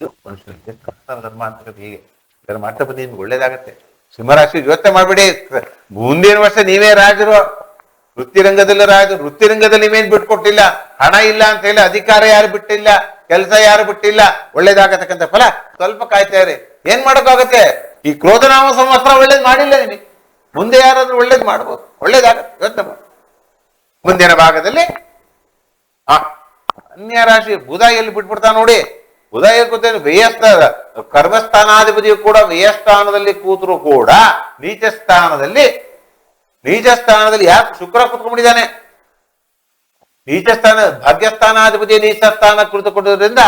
ಕರ್ತನ ಧರ್ಮ ಅಂತ ಹೀಗೆ. ಇದರ ಮಾಡ್ತಾ ಬಂದು ನಿಮ್ಗೆ ಒಳ್ಳೇದಾಗತ್ತೆ. ಸಿಂಹರಾಶಿ ಯೋಚನೆ ಮಾಡ್ಬೇಡಿ. ಮುಂದಿನ ವರ್ಷ ನೀವೇ ರಾಜರು. ವೃತ್ತಿರಂಗದಲ್ಲಿ ರಾಜರು ವೃತ್ತಿ ರಂಗದಲ್ಲಿ ನೀವೇನ್ ಬಿಟ್ಕೊಟ್ಟಿಲ್ಲ. ಹಣ ಇಲ್ಲ ಅಂತ ಹೇಳಿ ಅಧಿಕಾರ ಯಾರು ಬಿಟ್ಟಿಲ್ಲ. ಕೆಲಸ ಯಾರು ಬಿಟ್ಟಿಲ್ಲ. ಒಳ್ಳೇದಾಗತಕ್ಕಂಥ ಫಲ ಸ್ವಲ್ಪ ಕಾಯ್ತಾ ಇರಿ. ಏನ್ ಮಾಡೋಕ್ಕಾಗತ್ತೆ? ಈ ಕ್ರೋಧನಾಮ ಸಂವತ್ಸರ ಒಳ್ಳೇದು ಮಾಡಿಲ್ಲ ನಿಮಗೆ. ಮುಂದೆ ಯಾರಾದ್ರೂ ಒಳ್ಳೇದು ಮಾಡ್ಬೋದು. ಒಳ್ಳೇದಾಗತ್ತೆ. ಯೋಚನೆ ಮಾಡಿ. ಮುಂದಿನ ಭಾಗದಲ್ಲಿ ಅನ್ಯ ರಾಶಿ ಬುಧ ಎಲ್ಲಿ ಬಿಟ್ಬಿಡ್ತಾ ನೋಡಿ. ಎಲ್ಲಿ ಕೂತೇನೆ ವ್ಯಯಸ್ಥಾನ ಕರ್ಮಸ್ಥಾನಾಧಿಪತಿಯು ಕೂಡ ವ್ಯಯಸ್ಥಾನದಲ್ಲಿ ಕೂತರು ಕೂಡ ನೀಚ ಸ್ಥಾನದಲ್ಲಿ ನೀಚ ಸ್ಥಾನದಲ್ಲಿ ಯಾಕೆ ಶುಕ್ರ ಕೂತ್ಕೊಂಡಿದ್ದಾನೆ ನೀಚ ಸ್ಥಾನ ಭಾಗ್ಯಸ್ಥಾನಾಧಿಪತಿ ನೀಚ ಸ್ಥಾನ ಕುಳಿತುಕೊಂಡಿರೋದ್ರಿಂದ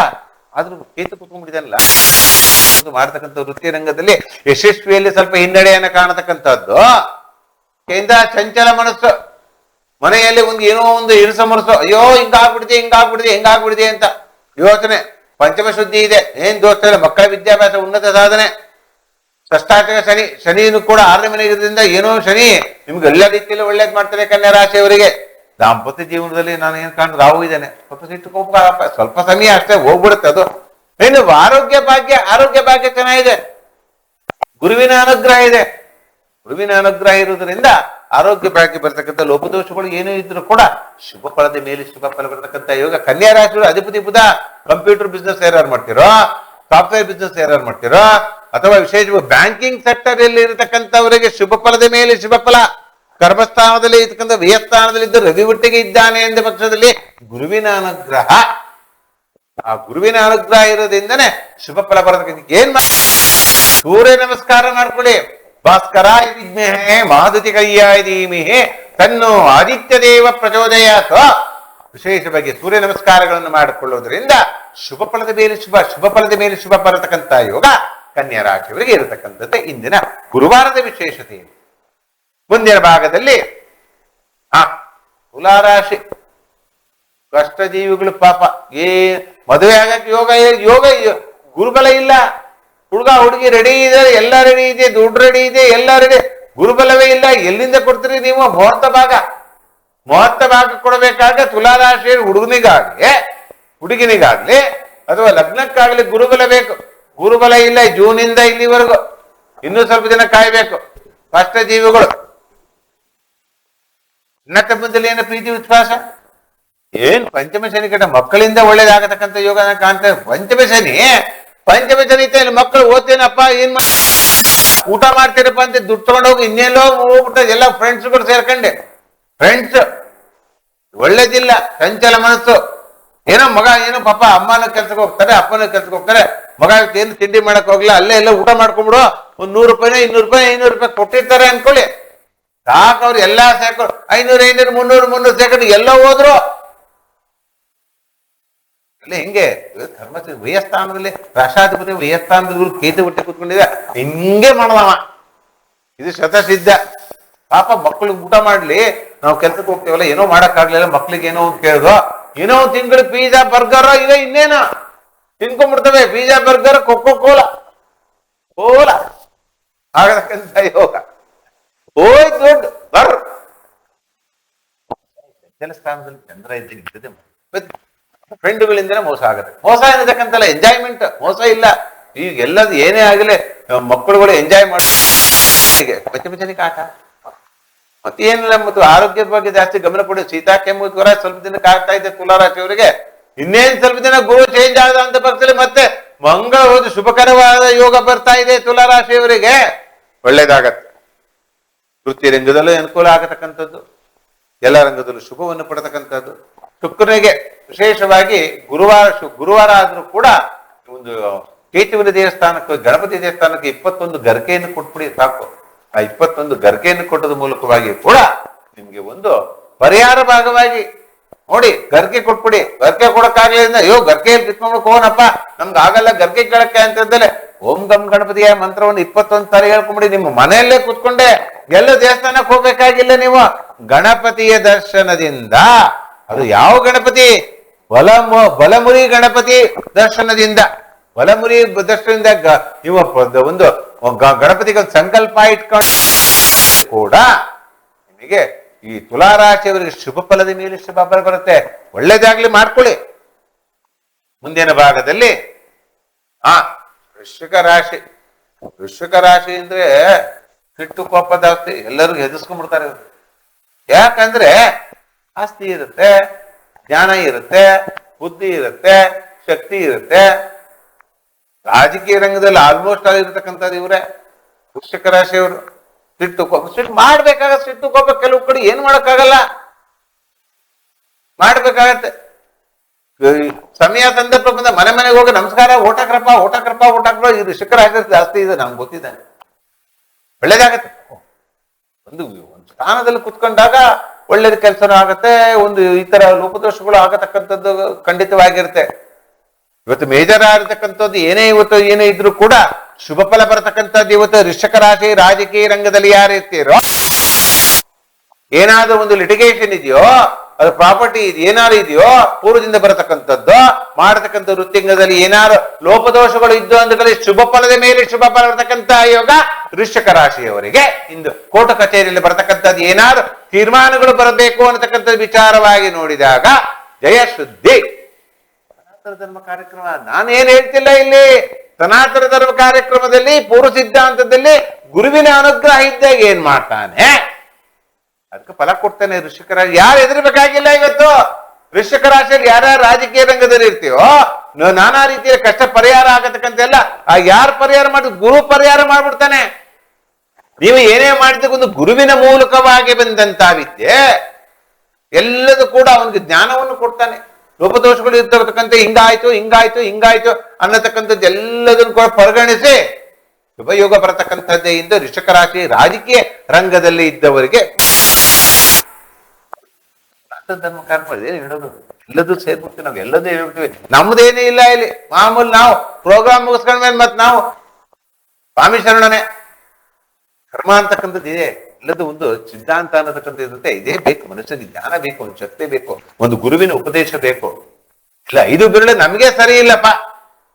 ಆದ್ರೂ ಕೇತು ಕೂತ್ಕೊಂಡಿದ್ದಾನಲ್ಲ ಮಾಡ್ತಕ್ಕಂಥ ವೃತ್ತಿ ರಂಗದಲ್ಲಿ ಯಶಸ್ವಿಯಲ್ಲಿ ಸ್ವಲ್ಪ ಹಿನ್ನಡೆಯನ್ನು ಕಾಣತಕ್ಕಂಥದ್ದು. ಕೇಂದ್ರ ಚಂಚಲ ಮನಸ್ಸು. ಮನೆಯಲ್ಲಿ ಒಂದು ಏನೋ ಒಂದು ಇರಿಸ ಮನಸ್ಸು. ಅಯ್ಯೋ, ಹಿಂಗಾಗ್ಬಿಡಿದೆ ಹಿಂಗಾಗ್ಬಿಡಿದೆ ಹಿಂಗಾಗ್ಬಿಡಿದೆ ಅಂತ ಯೋಚನೆ. ಪಂಚಮ ಶುದ್ಧಿ ಇದೆ. ಏನ್ ದೋಸ್ತ ಇಲ್ಲ ಮಕ್ಕಳ ವಿದ್ಯಾಭ್ಯಾಸ ಉನ್ನತ ಸಾಧನೆ. ಷಷ್ಟಾಚಕ ಶನಿ ಶನಿಯನ್ನು ಕೂಡ ಆರನೇ ಮನೆಗಿರೋದ್ರಿಂದ ಏನೋ ಶನಿ. ನಿಮ್ಗೆ ಎಲ್ಲ ರೀತಿಯಲ್ಲಿ ಒಳ್ಳೇದ್ ಮಾಡ್ತಾರೆ ಕನ್ಯಾ ರಾಶಿಯವರಿಗೆ. ದಾಂಪತ್ಯ ಜೀವನದಲ್ಲಿ ನಾನು ಏನ್ ಕಾಣ್ ರಾಹು ಇದ್ದೇನೆ. ಸ್ವಲ್ಪ ಸಿಟ್ಟು ಕೋಪ, ಸ್ವಲ್ಪ ಸಮಯ ಅಷ್ಟೇ ಹೋಗ್ಬಿಡುತ್ತೆ ಅದು. ಏನು ಆರೋಗ್ಯ ಭಾಗ್ಯ ಆರೋಗ್ಯ ಭಾಗ್ಯ ಚೆನ್ನಾಗಿದೆ. ಗುರುವಿನ ಅನುಗ್ರಹ ಇದೆ. ಗುರುವಿನ ಅನುಗ್ರಹ ಇರುವುದರಿಂದ ಆರೋಗ್ಯ ಭಾಗ್ಯ ಬರ್ತಕ್ಕಂಥ ಲೋಪದೋಷಗಳು ಏನೇ ಇದ್ರು ಕೂಡ ಶುಭ ಫಲದ ಮೇಲೆ ಶುಭ ಫಲ ಬರ್ತಕ್ಕಂಥ ಯೋಗ ಕನ್ಯಾ ರಾಶಿಗಳು ಅಧಿಪತಿ ಬುಧ ಕಂಪ್ಯೂಟರ್ ಬಿಸ್ನೆಸ್ ಯಾರು ಮಾಡ್ತಿರೋ ಸಾಫ್ಟ್ವೇರ್ ಬಿಸ್ನೆಸ್ ಯಾರು ಮಾಡ್ತಿರೋ, ಅಥವಾ ವಿಶೇಷವಾಗಿ ಬ್ಯಾಂಕಿಂಗ್ ಸೆಕ್ಟರ್ ಅಲ್ಲಿ ಇರತಕ್ಕಂಥವರಿಗೆ ಶುಭ ಫಲದ ಮೇಲೆ ಶುಭ ಫಲ, ಕರ್ಮಸ್ಥಾನದಲ್ಲಿ ಇರ್ತಕ್ಕಂಥ ವ್ಯಯಸ್ಥಾನದಲ್ಲಿ ಇದ್ದು ರವಿ ಒಟ್ಟಿಗೆ ಇದ್ದಾನೆ ಎಂದ ಪಕ್ಷದಲ್ಲಿ ಗುರುವಿನ ಅನುಗ್ರಹ. ಆ ಗುರುವಿನ ಅನುಗ್ರಹ ಇರೋದ್ರಿಂದನೇ ಶುಭ ಫಲ ಬರತಕ್ಕಂಥ ಏನ್ ಮಾಡಿ ಸೂರ್ಯ ನಮಸ್ಕಾರ ಮಾಡ್ಕೊಳ್ಳಿ. ಭಾಸ್ಕರಾಯ ವಿದ್ಮಹೇ ಮಾಧುತಿ ಕೈಯಾಯ ಧೀಮಿಹಿ ತನ್ನು ಆದಿತ್ಯ ದೇವ ಪ್ರಚೋದಯಾತ ವಿಶೇಷವಾಗಿ ಸೂರ್ಯ ನಮಸ್ಕಾರಗಳನ್ನು ಮಾಡಿಕೊಳ್ಳುವುದರಿಂದ ಶುಭ ಫಲದ ಮೇಲೆ ಶುಭ ಶುಭ ಫಲದ ಮೇಲೆ ಶುಭ ಬರತಕ್ಕಂಥ ಯೋಗ ಕನ್ಯಾ ರಾಶಿಯವರಿಗೆ ಇರತಕ್ಕಂಥದ್ದು ಇಂದಿನ ಗುರುವಾರದ ವಿಶೇಷತೆ. ಮುಂದಿನ ಭಾಗದಲ್ಲಿ, ಆ, ತುಲಾರಾಶಿ ಕಷ್ಟ ಜೀವಿಗಳು ಪಾಪ, ಏ, ಮದುವೆ ಆಗಕ್ಕೆ ಯೋಗ ಯೋಗ, ಗುರುಬಲ ಇಲ್ಲ ಹುಡುಗ, ಹುಡುಗಿ ರೆಡಿ ಇದೆ, ಎಲ್ಲ ರೆಡಿ ಇದೆ, ದುಡ್ಡು ರೆಡಿ ಇದೆ, ಎಲ್ಲ ರೆಡಿ ಗುರುಬಲವೇ ಇಲ್ಲ, ಎಲ್ಲಿಂದ ಕೊಡ್ತೀರಿ ನೀವು? ಮುಹೂರ್ತ ಭಾಗ. ಮುಹೂರ್ತ ಭಾಗ ಕೊಡಬೇಕಾಗ ತುಲಾರಾಶಿ ಹುಡುಗನಿಗಾಗ್ಲಿ, ಹುಡುಗಿನಿಗಾಗ್ಲಿ, ಅಥವಾ ಲಗ್ನಕ್ಕಾಗ್ಲಿ ಗುರುಬಲ ಬೇಕು. ಗುರುಬಲ ಇಲ್ಲ ಜೂನಿಂದ ಇಲ್ಲಿವರೆಗೂ. ಇನ್ನೂ ಸ್ವಲ್ಪ ದಿನ ಕಾಯ್ಬೇಕು. ಕಷ್ಟ ಜೀವಿಗಳು. ಮುಂದಲ್ಲಿ ಏನು ಪ್ರೀತಿ, ವಿಶ್ವಾಸ? ಏನ್ ಪಂಚಮ ಶನಿ ಕಟ್ಟ ಮಕ್ಕಳಿಂದ ಒಳ್ಳೇದಾಗತಕ್ಕಂಥ ಯೋಗ ಕಾಣ್ತೇವೆ ಪಂಚಮ ಶನಿ ಇತ್ತ ಇಲ್ಲಿ ಮಕ್ಕಳು ಓದ್ತೇನಪ್ಪ, ಏನ್ ಊಟ ಮಾಡ್ತೀರಪ್ಪ ಅಂತ ದುಡ್ಡು ತಗೊಂಡೋಗಿ ಇನ್ನೆಲ್ಲೋ ಹೋಗ್ಬಿಟ್ಟ ಎಲ್ಲ ಫ್ರೆಂಡ್ಸ್ ಕೂಡ ಸೇರ್ಕಂಡೆ. ಫ್ರೆಂಡ್ಸ್ ಒಳ್ಳೇದಿಲ್ಲ ಸಂಚಲ ಮನಸ್ಸು. ಏನೋ ಮಗ, ಏನೋ ಪಾಪ, ಅಮ್ಮನ ಕೆಲ್ಸಕ್ಕೆ ಹೋಗ್ತಾರೆ, ಅಪ್ಪನ ಕೆಲ್ಸಕ್ಕೆ ಹೋಗ್ತಾರೆ. ಮಗ ಏನು ತಿಂಡಿ ಮಾಡಕ್ ಹೋಗ್ಲಿಲ್ಲ, ಅಲ್ಲೇ ಎಲ್ಲ ಊಟ ಮಾಡ್ಕೊಂಡ್ಬಿಡು, ಒಂದ್ ನೂರು ರೂಪಾಯಿನ, ಇನ್ನೂರು ರೂಪಾಯಿ, ಐನೂರು ರೂಪಾಯಿ ಕೊಟ್ಟಿರ್ತಾರೆ ಅನ್ಕೊಳ್ಳಿ. ಸಾಕು ಅವ್ರು, ಎಲ್ಲಾ ಸೇರ್ಕೊಂಡು ಐನೂರು ಐನೂರು, ಮುನ್ನೂರು ಮುನ್ನೂರು ಸೇರ್ಕೊಂಡು ಎಲ್ಲ ಹೋದ್ರು ಅಲ್ಲಿ ಹೆಂಗೆ? ಧರ್ಮ ವಯಸ್ಥಾನದಲ್ಲಿ ರಾಷ್ಟ್ರಾಧಿಪತಿ ವಯಸ್ಥಾನದಲ್ಲಿ ಕೇತು ಬಿಟ್ಟು ಕೂತ್ಕೊಂಡಿದೆ. ಹಿಂಗೆ ಮಾಡದವ. ಇದು ಶತಸಿದ್ಧ. ಪಾಪ ಮಕ್ಕಳು ಊಟ ಮಾಡ್ಲಿ, ನಾವು ಕೆಲ್ಸಕ್ಕೆ ಹೋಗ್ತೇವಲ್ಲ, ಏನೋ ಮಾಡಕ್ಕಾಗ್ಲಿಲ್ಲ, ಮಕ್ಳಿಗೆ ಏನೋ ಅಂತ ಕೇಳಿದ್ರು ಏನೋ ತಿಂಗಳು ಪಿಜ್ಜಾ ಬರ್ಗರ್ ಇದೆ ಇನ್ನೇನ? ತಿನ್ಕೊಂಡ್ಬಿಡ್ತವೆ pizza burger coca cola cola ಆಗದಕ್ಕಂತ ಯೋಗ? ಓಯ್ ದುಡ್ಡು ಬರ್ ಚಂದ್ರ ಇದ್ದಂಗೆ ಫ್ರೆಂಡ್ಗಳಿಂದನೇ ಮೋಸ ಆಗುತ್ತೆ. ಮೋಸ ಏನತಕ್ಕಂತಲ್ಲ ಎಂಜಾಯ್ಮೆಂಟ್ ಮೋಸ ಇಲ್ಲ. ಈಗ ಎಲ್ಲದು ಏನೇ ಆಗಲಿ ಮಕ್ಕಳುಗಳು ಎಂಜಾಯ್ ಮಾಡಿ ಹೀಗೆ ಪಂಚಮಚನಿಕ ಆಟ ಮತ್ತೇನಿಲ್ಲ ಮತ್ತು ಆರೋಗ್ಯದ ಬಗ್ಗೆ ಜಾಸ್ತಿ ಗಮನ ಕೊಡಿ. ಸೀತಾ ಕೆಮ್ಮು ಜ್ವರ ಸ್ವಲ್ಪ ದಿನ ಆಗ್ತಾ ಇದೆ ತುಲಾರಾಶಿಯವರಿಗೆ ಇನ್ನೇನ್ ಸ್ವಲ್ಪ ದಿನ ಗುರು ಚೇಂಜ್ ಆದ ಅಂತ ಪಕ್ಷದಲ್ಲಿ ಮತ್ತೆ ಮಂಗಳ ಹೋದ ಶುಭಕರವಾದ ಯೋಗ ಬರ್ತಾ ಇದೆ ತುಲಾರಾಶಿಯವರಿಗೆ ಒಳ್ಳೇದಾಗತ್ತೆ. ವೃತ್ತಿ ರಂಗದಲ್ಲೂ ಅನುಕೂಲ ಆಗತಕ್ಕಂಥದ್ದು. ಎಲ್ಲ ರಂಗದಲ್ಲೂ ಶುಭವನ್ನು ಪಡತಕ್ಕಂಥದ್ದು. ಶುಕ್ರನಿಗೆ ವಿಶೇಷವಾಗಿ ಗುರುವಾರ ಗುರುವಾರ ಆದರೂ ಕೂಡ ಒಂದು ಕೇತುವಿನ ದೇವಸ್ಥಾನಕ್ಕೆ, ಗಣಪತಿ ದೇವಸ್ಥಾನಕ್ಕೆ ಇಪ್ಪತ್ತೊಂದು ಗರ್ಕೆಯನ್ನು ಕೊಟ್ಬಿಡಿ ಸಾಕು. ಆ ಇಪ್ಪತ್ತೊಂದು ಗರ್ಕೆಯನ್ನು ಕೊಟ್ಟದ ಮೂಲಕವಾಗಿ ಕೂಡ ನಿಮಗೆ ಒಂದು ಪರಿಹಾರ ಭಾಗವಾಗಿ ನೋಡಿ, ಗರ್ಕೆ ಕೊಟ್ಬಿಡಿ. ಗರ್ಕೆ ಕೊಡಕ್ಕಾಗ್ಲಿಲ್ಲ. ಅಯ್ಯೋ, ಗರ್ಕೆಯಲ್ಲಿ ಕಿತ್ಕೊಂಡು ಹೋಗನಪ್ಪ ನಮ್ಗೆ ಆಗಲ್ಲ ಗರ್ಕೆ ಕೇಳಕ್ಕೆ ಅಂತಂದ್ರೆ ಓಂ ಗಮ್ ಗಣಪತಿಯ ಮಂತ್ರವನ್ನು ಇಪ್ಪತ್ತೊಂದು ಸಾರಿ ಹೇಳ್ಕೊಂಬಿಡಿ. ನಿಮ್ಮ ಮನೆಯಲ್ಲೇ ಕೂತ್ಕೊಂಡೆ ಎಲ್ಲ ದೇವಸ್ಥಾನಕ್ಕೆ ಹೋಗ್ಬೇಕಾಗಿಲ್ಲ ನೀವು. ಗಣಪತಿಯ ದರ್ಶನದಿಂದ ಅದು ಯಾವ ಗಣಪತಿ? ಬಲ ಬಲಮುರಿ ಗಣಪತಿ ದರ್ಶನದಿಂದ, ಬಲಮುರಿ ದರ್ಶನದಿಂದ ಇವ ಒಂದು ಗಣಪತಿಗೆ ಒಂದು ಸಂಕಲ್ಪ ಇಟ್ಕೊಂಡು ಕೂಡ ನಿಮಗೆ ಈ ತುಲಾರಾಶಿಯವರಿಗೆ ಶುಭ ಫಲದ ಮೇಲೆ ಶುಭ ಫಲ ಬರುತ್ತೆ. ಒಳ್ಳೇದಾಗ್ಲಿ ಮಾಡ್ಕೊಳ್ಳಿ. ಮುಂದಿನ ಭಾಗದಲ್ಲಿ, ಆ, ವೃಶ್ಚಿಕ ರಾಶಿ. ವೃಶ್ಚಿಕ ರಾಶಿ ಅಂದ್ರೆ ಸಿಟ್ಟು ಕೋಪ ಎಲ್ಲರಿಗೂ ಹೆದರ್ಸ್ಕೊಂಡ್ಬಿಡ್ತಾರೆ. ಯಾಕಂದ್ರೆ ಆಸ್ತಿ ಇರುತ್ತೆ, ಜ್ಞಾನ ಇರುತ್ತೆ, ಬುದ್ಧಿ ಇರುತ್ತೆ, ಶಕ್ತಿ ಇರುತ್ತೆ. ರಾಜಕೀಯ ರಂಗದಲ್ಲಿ ಆಲ್ಮೋಸ್ಟ್ ಆಗಿರ್ತಕ್ಕಂಥದ್ದು ಇವರೇ. ವೃಶ್ಚಿಕ ರಾಶಿಯವರು. ಸಿಟ್ಟು ಕೋಪ ಸಿಟ್ಟು ಮಾಡ್ಬೇಕಾಗ ಸಿಟ್ಟು ಕೋಪ ಕೆಲವು ಕಡೆ ಏನ್ ಮಾಡಕ್ಕಾಗಲ್ಲ. ಮಾಡ್ಬೇಕಾಗತ್ತೆ. ಸಮಯ ಸಂದರ್ಭ ಬಂದ ಮನೆ ಮನೆಗೆ ಹೋಗಿ ನಮಸ್ಕಾರ, ಓಟಾಕ್ರಪ್ಪ ಓಟಾಕ್ರಪ್ಪ ಓಟಾಕ್ರ ಇದು ಶಿಖರ ಆಗಿರುತ್ತೆ ಜಾಸ್ತಿ ಇದೆ, ನಮ್ಗೆ ಗೊತ್ತಿದೆ. ಒಳ್ಳೇದಾಗತ್ತೆ. ಒಂದು ಒಂದು ಸ್ಥಾನದಲ್ಲಿ ಕುತ್ಕೊಂಡಾಗ ಒಳ್ಳೇದು ಕೆಲಸನೂ ಆಗತ್ತೆ, ಒಂದು ಈ ತರ ಲೋಪದೋಷಗಳು ಆಗತಕ್ಕಂಥದ್ದು ಖಂಡಿತವಾಗಿರುತ್ತೆ. ಇವತ್ತು ಮೇಜರ್ ಆಗಿರ್ತಕ್ಕಂಥದ್ದು ಏನೇ ಇವತ್ತು ಏನೇ ಇದ್ರೂ ಕೂಡ ಶುಭ ಫಲ ಬರತಕ್ಕಂಥದ್ದು ಇವತ್ತು ರಿಷಕ ರಾಶಿ ರಾಜಕೀಯ ರಂಗದಲ್ಲಿ ಯಾರು ಇರ್ತೀರೋ, ಏನಾದ್ರೂ ಒಂದು ಲಿಟಿಗೇಷನ್ ಇದೆಯೋ, ಅದು ಪ್ರಾಪರ್ಟಿ ಇದು ಏನಾದ್ರು ಇದೆಯೋ, ಪೂರ್ವದಿಂದ ಬರತಕ್ಕಂಥದ್ದು, ಮಾಡತಕ್ಕಂಥ ವೃತ್ತಿಂಗದಲ್ಲಿ ಏನಾದ್ರು ಲೋಪದೋಷಗಳು ಇದ್ದು ಅಂದ್ರೆ ಶುಭ ಫಲದ ಮೇಲೆ ಶುಭ ಫಲ ಬರತಕ್ಕಂತ ಯೋಗ ವೃಶ್ಚಿಕ ರಾಶಿಯವರಿಗೆ ಇಂದು ಕೋರ್ಟ್ ಕಚೇರಿಯಲ್ಲಿ ಬರತಕ್ಕಂಥದ್ದು ಏನಾದ್ರು ತೀರ್ಮಾನಗಳು ಬರಬೇಕು ಅನ್ನತಕ್ಕಂಥ ವಿಚಾರವಾಗಿ ನೋಡಿದಾಗ ಜಯ ಶುದ್ಧಿ. ಸನಾತನ ಧರ್ಮ ಕಾರ್ಯಕ್ರಮ ನಾನೇನ್ ಹೇಳ್ತಿಲ್ಲ ಇಲ್ಲಿ. ಸನಾತನ ಧರ್ಮ ಕಾರ್ಯಕ್ರಮದಲ್ಲಿ ಪೂರ್ವ ಸಿದ್ಧಾಂತದಲ್ಲಿ ಗುರುವಿನ ಅನುಗ್ರಹ ಇದ್ದಾಗ ಏನ್ ಮಾಡ್ತಾನೆ? ಅದಕ್ಕೆ ಫಲ ಕೊಡ್ತಾನೆ ಋಷಿಕರ. ಯಾರು ಎದುರಬೇಕಾಗಿಲ್ಲ ಇವತ್ತು? ಋಷಿಕ ರಾಶಿಯಲ್ಲಿ ಯಾರ್ಯಾರು ರಾಜಕೀಯ ರಂಗದಲ್ಲಿ ಇರ್ತೀವೋ ನಾನಾ ರೀತಿಯ ಕಷ್ಟ ಪರಿಹಾರ ಆಗತಕ್ಕಂತೆಲ್ಲ, ಆ ಯಾರು ಪರಿಹಾರ ಮಾಡಿ ಗುರು ಪರಿಹಾರ ಮಾಡ್ಬಿಡ್ತಾನೆ? ನೀವು ಏನೇ ಮಾಡಿದ ಒಂದು ಗುರುವಿನ ಮೂಲಕವಾಗಿ ಬಂದಂತ ವಿದ್ಯೆ, ಎಲ್ಲದೂ ಕೂಡ ಅವನಿಗೆ ಜ್ಞಾನವನ್ನು ಕೊಡ್ತಾನೆ. ಲೋಪದೋಷಗಳು ಇರ್ತಕ್ಕಂಥ ಹಿಂಗಾಯ್ತು ಹಿಂಗಾಯ್ತು ಹಿಂಗಾಯ್ತು ಅನ್ನತಕ್ಕಂಥದ್ದು ಎಲ್ಲದನ್ನು ಕೂಡ ಪರಿಗಣಿಸಿ ಶುಭಯೋಗ ಬರತಕ್ಕಂಥದ್ದೇ ಇಂದು ರಾಶಿ ರಾಜಕೀಯ ರಂಗದಲ್ಲಿ ಇದ್ದವರಿಗೆ ಧರ್ಮ ಕಾರ್ಯ ಮಾಡಿದ್ರೆ ಏನ್ ಹೇಳೋದು. ಎಲ್ಲದೂ ಸೇರ್ಬಿಡ್ತೀವಿ ನಾವು ಎಲ್ಲದೂ ಹೇಳ್ಬಿಡ್ತೀವಿ ನಮ್ದೇನೇ ಇಲ್ಲ ಇಲ್ಲಿ. ಮಾಮೂಲಿ ನಾವು ಪ್ರೋಗ್ರಾಮ್ ಮುಗಿಸ್ಕೊಂಡ್ಮೇಲೆ ಮತ್ತೆ ನಾವು ಸ್ವಾಮಿ ಶರಣನೆ. ಕರ್ಮ ಅಂತಕ್ಕಂಥದ್ದು ಇದೆ. ಎಲ್ಲದೂ ಒಂದು ಸಿದ್ಧಾಂತ ಅನ್ನತಕ್ಕಂಥ ಇದೇ ಬೇಕು. ಮನುಷ್ಯನಿಗೆ ಜ್ಞಾನ ಬೇಕು ಒಂದು ಶಕ್ತಿ ಬೇಕು, ಒಂದು ಗುರುವಿನ ಉಪದೇಶ ಬೇಕು. ಇಲ್ಲ, ಐದು ಬಿರಳೆ ನಮಗೆ ಸರಿ ಇಲ್ಲಪ್ಪ.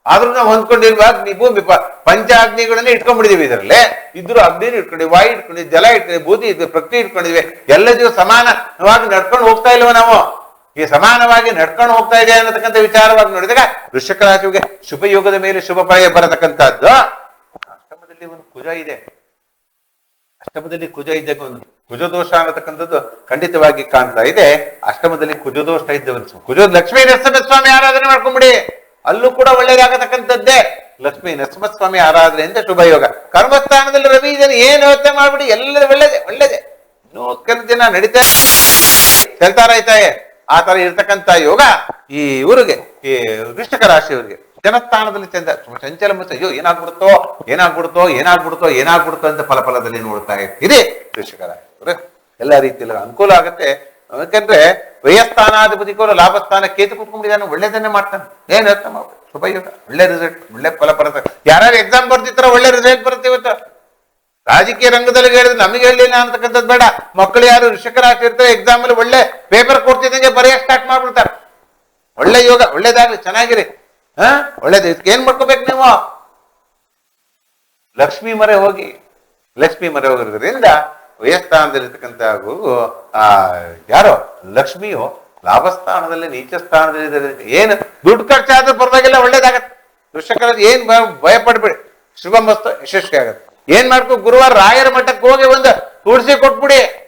ಆದ್ರೂ ನಾವು ಹೊಂದ್ಕೊಂಡಿಲ್ವಾ ನೀವು ಪ- ಪಂಚ ಅಗ್ನಿಗಳನ್ನೇ ಇಟ್ಕೊಂಡ್ಬಿಡಿದೀವಿ ಇದರಲ್ಲೇ. ಇದ್ರು ಅಗ್ನಿನ ಇಟ್ಕೊಂಡಿವಿ, ವಾಯು ಇಟ್ಕೊಂಡಿದ್ವಿ ಜಲ ಇಟ್ಕೊಂಡಿದ್ವಿ ಬೂದಿ ಇದ್ವಿ ಪ್ರಕೃತಿ ಇಟ್ಕೊಂಡಿವೆ. ಎಲ್ಲದಿಗೂ ಸಮಾನವಾಗಿ ನಡ್ಕೊಂಡು ಹೋಗ್ತಾ ಇಲ್ವ ನಾವು? ಈ ಸಮಾನವಾಗಿ ನಡ್ಕೊಂಡು ಹೋಗ್ತಾ ಇದೆ ಅನ್ನತಕ್ಕಂಥ ವಿಚಾರವಾಗಿ ನೋಡಿದಾಗ ವೃಷಕ ರಾಶಿಗೆ ಶುಭ ಯೋಗದ ಮೇಲೆ ಶುಭ ಫಲ ಬರತಕ್ಕಂಥದ್ದು. ಅಷ್ಟಮದಲ್ಲಿ ಒಂದು ಕುಜ ಇದೆ. ಅಷ್ಟಮದಲ್ಲಿ ಕುಜ ಇದ್ದಾಗ ಕುಜದೋಷ ಕುಜ ದೋಷ ಅನ್ನತಕ್ಕಂಥದ್ದು ಖಂಡಿತವಾಗಿ ಕಾಣ್ತಾ ಇದೆ. ಅಷ್ಟಮದಲ್ಲಿ ಕುಜ ದೋಷ ಇದ್ದವನು ಕುಜ ಲಕ್ಷ್ಮೀ ನರಸಿಂಹಸ್ವಾಮಿ ಆರಾಧನೆ ಮಾಡ್ಕೊಂಬಿಡಿ. ಅಲ್ಲೂ ಕೂಡ ಒಳ್ಳೇದಾಗತಕ್ಕಂಥದ್ದೇ ಲಕ್ಷ್ಮೀ ನರಸಿಂಹಸ್ವಾಮಿ ಆರಾಧನೆಯಿಂದ ಶುಭಯೋಗ. ಕರ್ಮಸ್ಥಾನದಲ್ಲಿ ರವಿ ಇದನ್ನು ಏನು ಯೋಚನೆ ಮಾಡ್ಬಿಡಿ, ಎಲ್ಲ ಒಳ್ಳೇದೆ ಒಳ್ಳೇದೆ. ಇನ್ನೂ ಕೆಲ ದಿನ ನಡೀತಾ ಚಲ್ತಾ ರೈತಾಯೆ ಆ ತರ ಇರ್ತಕ್ಕಂಥ ಯೋಗ ಈ ಊರಿಗೆ, ಈ ವೃಶ್ಚಿಕ ರಾಶಿಯವರಿಗೆ. ಜನಸ್ಥಾನದಲ್ಲಿ ಚಂದ ಚಂಚಲ ಮತ್ತು ಅಯ್ಯೋ, ಏನಾಗ್ಬಿಡುತ್ತೋ ಏನಾಗ್ಬಿಡುತ್ತೋ ಏನಾಗ್ಬಿಡುತ್ತೋ ಏನಾಗ್ಬಿಡುತ್ತೋ ಅಂತ ಫಲ ಫಲದಲ್ಲಿ ನೋಡ್ತಾ ಇರ್ತೀರಿ ಕೃಷಿಕರ ಎಲ್ಲ ರೀತಿಯಲ್ಲಿ ಅನುಕೂಲ ಆಗುತ್ತೆ. ಯಾಕಂದ್ರೆ ವ್ಯಯಸ್ಥಾನಾಧಿಪತಿ ಲಾಭಸ್ಥಾನ ಕೇತು ಕುಟ್ಕೊಂಡಿದ್ದಾನೆ ಒಳ್ಳೇದನ್ನೇ ಮಾಡ್ತಾನೆ. ಏನ್ ಅರ್ಥ ಮಾಡ್ಬೇಕು? ಶುಭಯೋಗ, ಒಳ್ಳೆ ರಿಸಲ್ಟ್ ಒಳ್ಳೆ ಫಲ ಬರುತ್ತೆ ಯಾರ್ಯಾರು ಎಕ್ಸಾಮ್ ಬರ್ತಿರ್ತಾರ ಒಳ್ಳೆ ರಿಸಲ್ಟ್ ಬರುತ್ತೆ ಇವತ್ತು. ರಾಜಕೀಯ ರಂಗದಲ್ಲಿ ಹೇಳಿದ್ರೆ ನಮಗೆ ಹೇಳಿಲ್ಲ ಅಂತಕ್ಕಂಥದ್ದು ಬೇಡ. ಮಕ್ಕಳು ಯಾರು ಋಷಕರಾಗ್ತಿರ್ತಾರೆ ಎಕ್ಸಾಮ್ ಅಲ್ಲಿ ಒಳ್ಳೆ ಪೇಪರ್ ಕೊಡ್ತಿದ್ದಂಗೆ ಬರೆಯಕ್ ಸ್ಟಾರ್ಟ್ ಮಾಡ್ಬಿಡ್ತಾರೆ. ಒಳ್ಳೆ ಯೋಗ, ಒಳ್ಳೇದಾಗ್ಲಿ, ಚೆನ್ನಾಗಿರಿ. ಒಳ್ಳೇದು. ಇದಕ್ಕೆ ಏನ್ ಮಾಡ್ಕೋಬೇಕು ನೀವು? ಲಕ್ಷ್ಮಿ ಮರೆ ಹೋಗಿ, ಲಕ್ಷ್ಮಿ ಮರೆ ಹೋಗಿರೋದ್ರಿಂದ ವಯಸ್ಥಾನದಲ್ಲಿರ್ತಕ್ಕಂಥ ಗುರು, ಆ, ಯಾರೋ? ಲಕ್ಷ್ಮಿಯು ಲಾಭಸ್ಥಾನದಲ್ಲಿ ನೀಚ ಸ್ಥಾನದಲ್ಲಿ ಏನು? ದುಡ್ಡು ಖರ್ಚಾದ್ರೆ ಪರವಾಗಿಲ್ಲ, ಒಳ್ಳೇದಾಗತ್ತೆ. ವೃಷಕರ ಏನ್ ಭಯ- ಪಡ್ಬೇಡಿ ಶುಭ ಮಸ್ತು, ಯಶಸ್ವಿ ಆಗತ್ತೆ. ಏನ್ ಮಾಡ್ಕೊ? ಗುರುವಾರ ರಾಯರ ಮಠಕ್ಕೆ ಹೋಗಿ ಒಂದು ತುಳಸಿ ಕೊಟ್ಬಿಡಿ.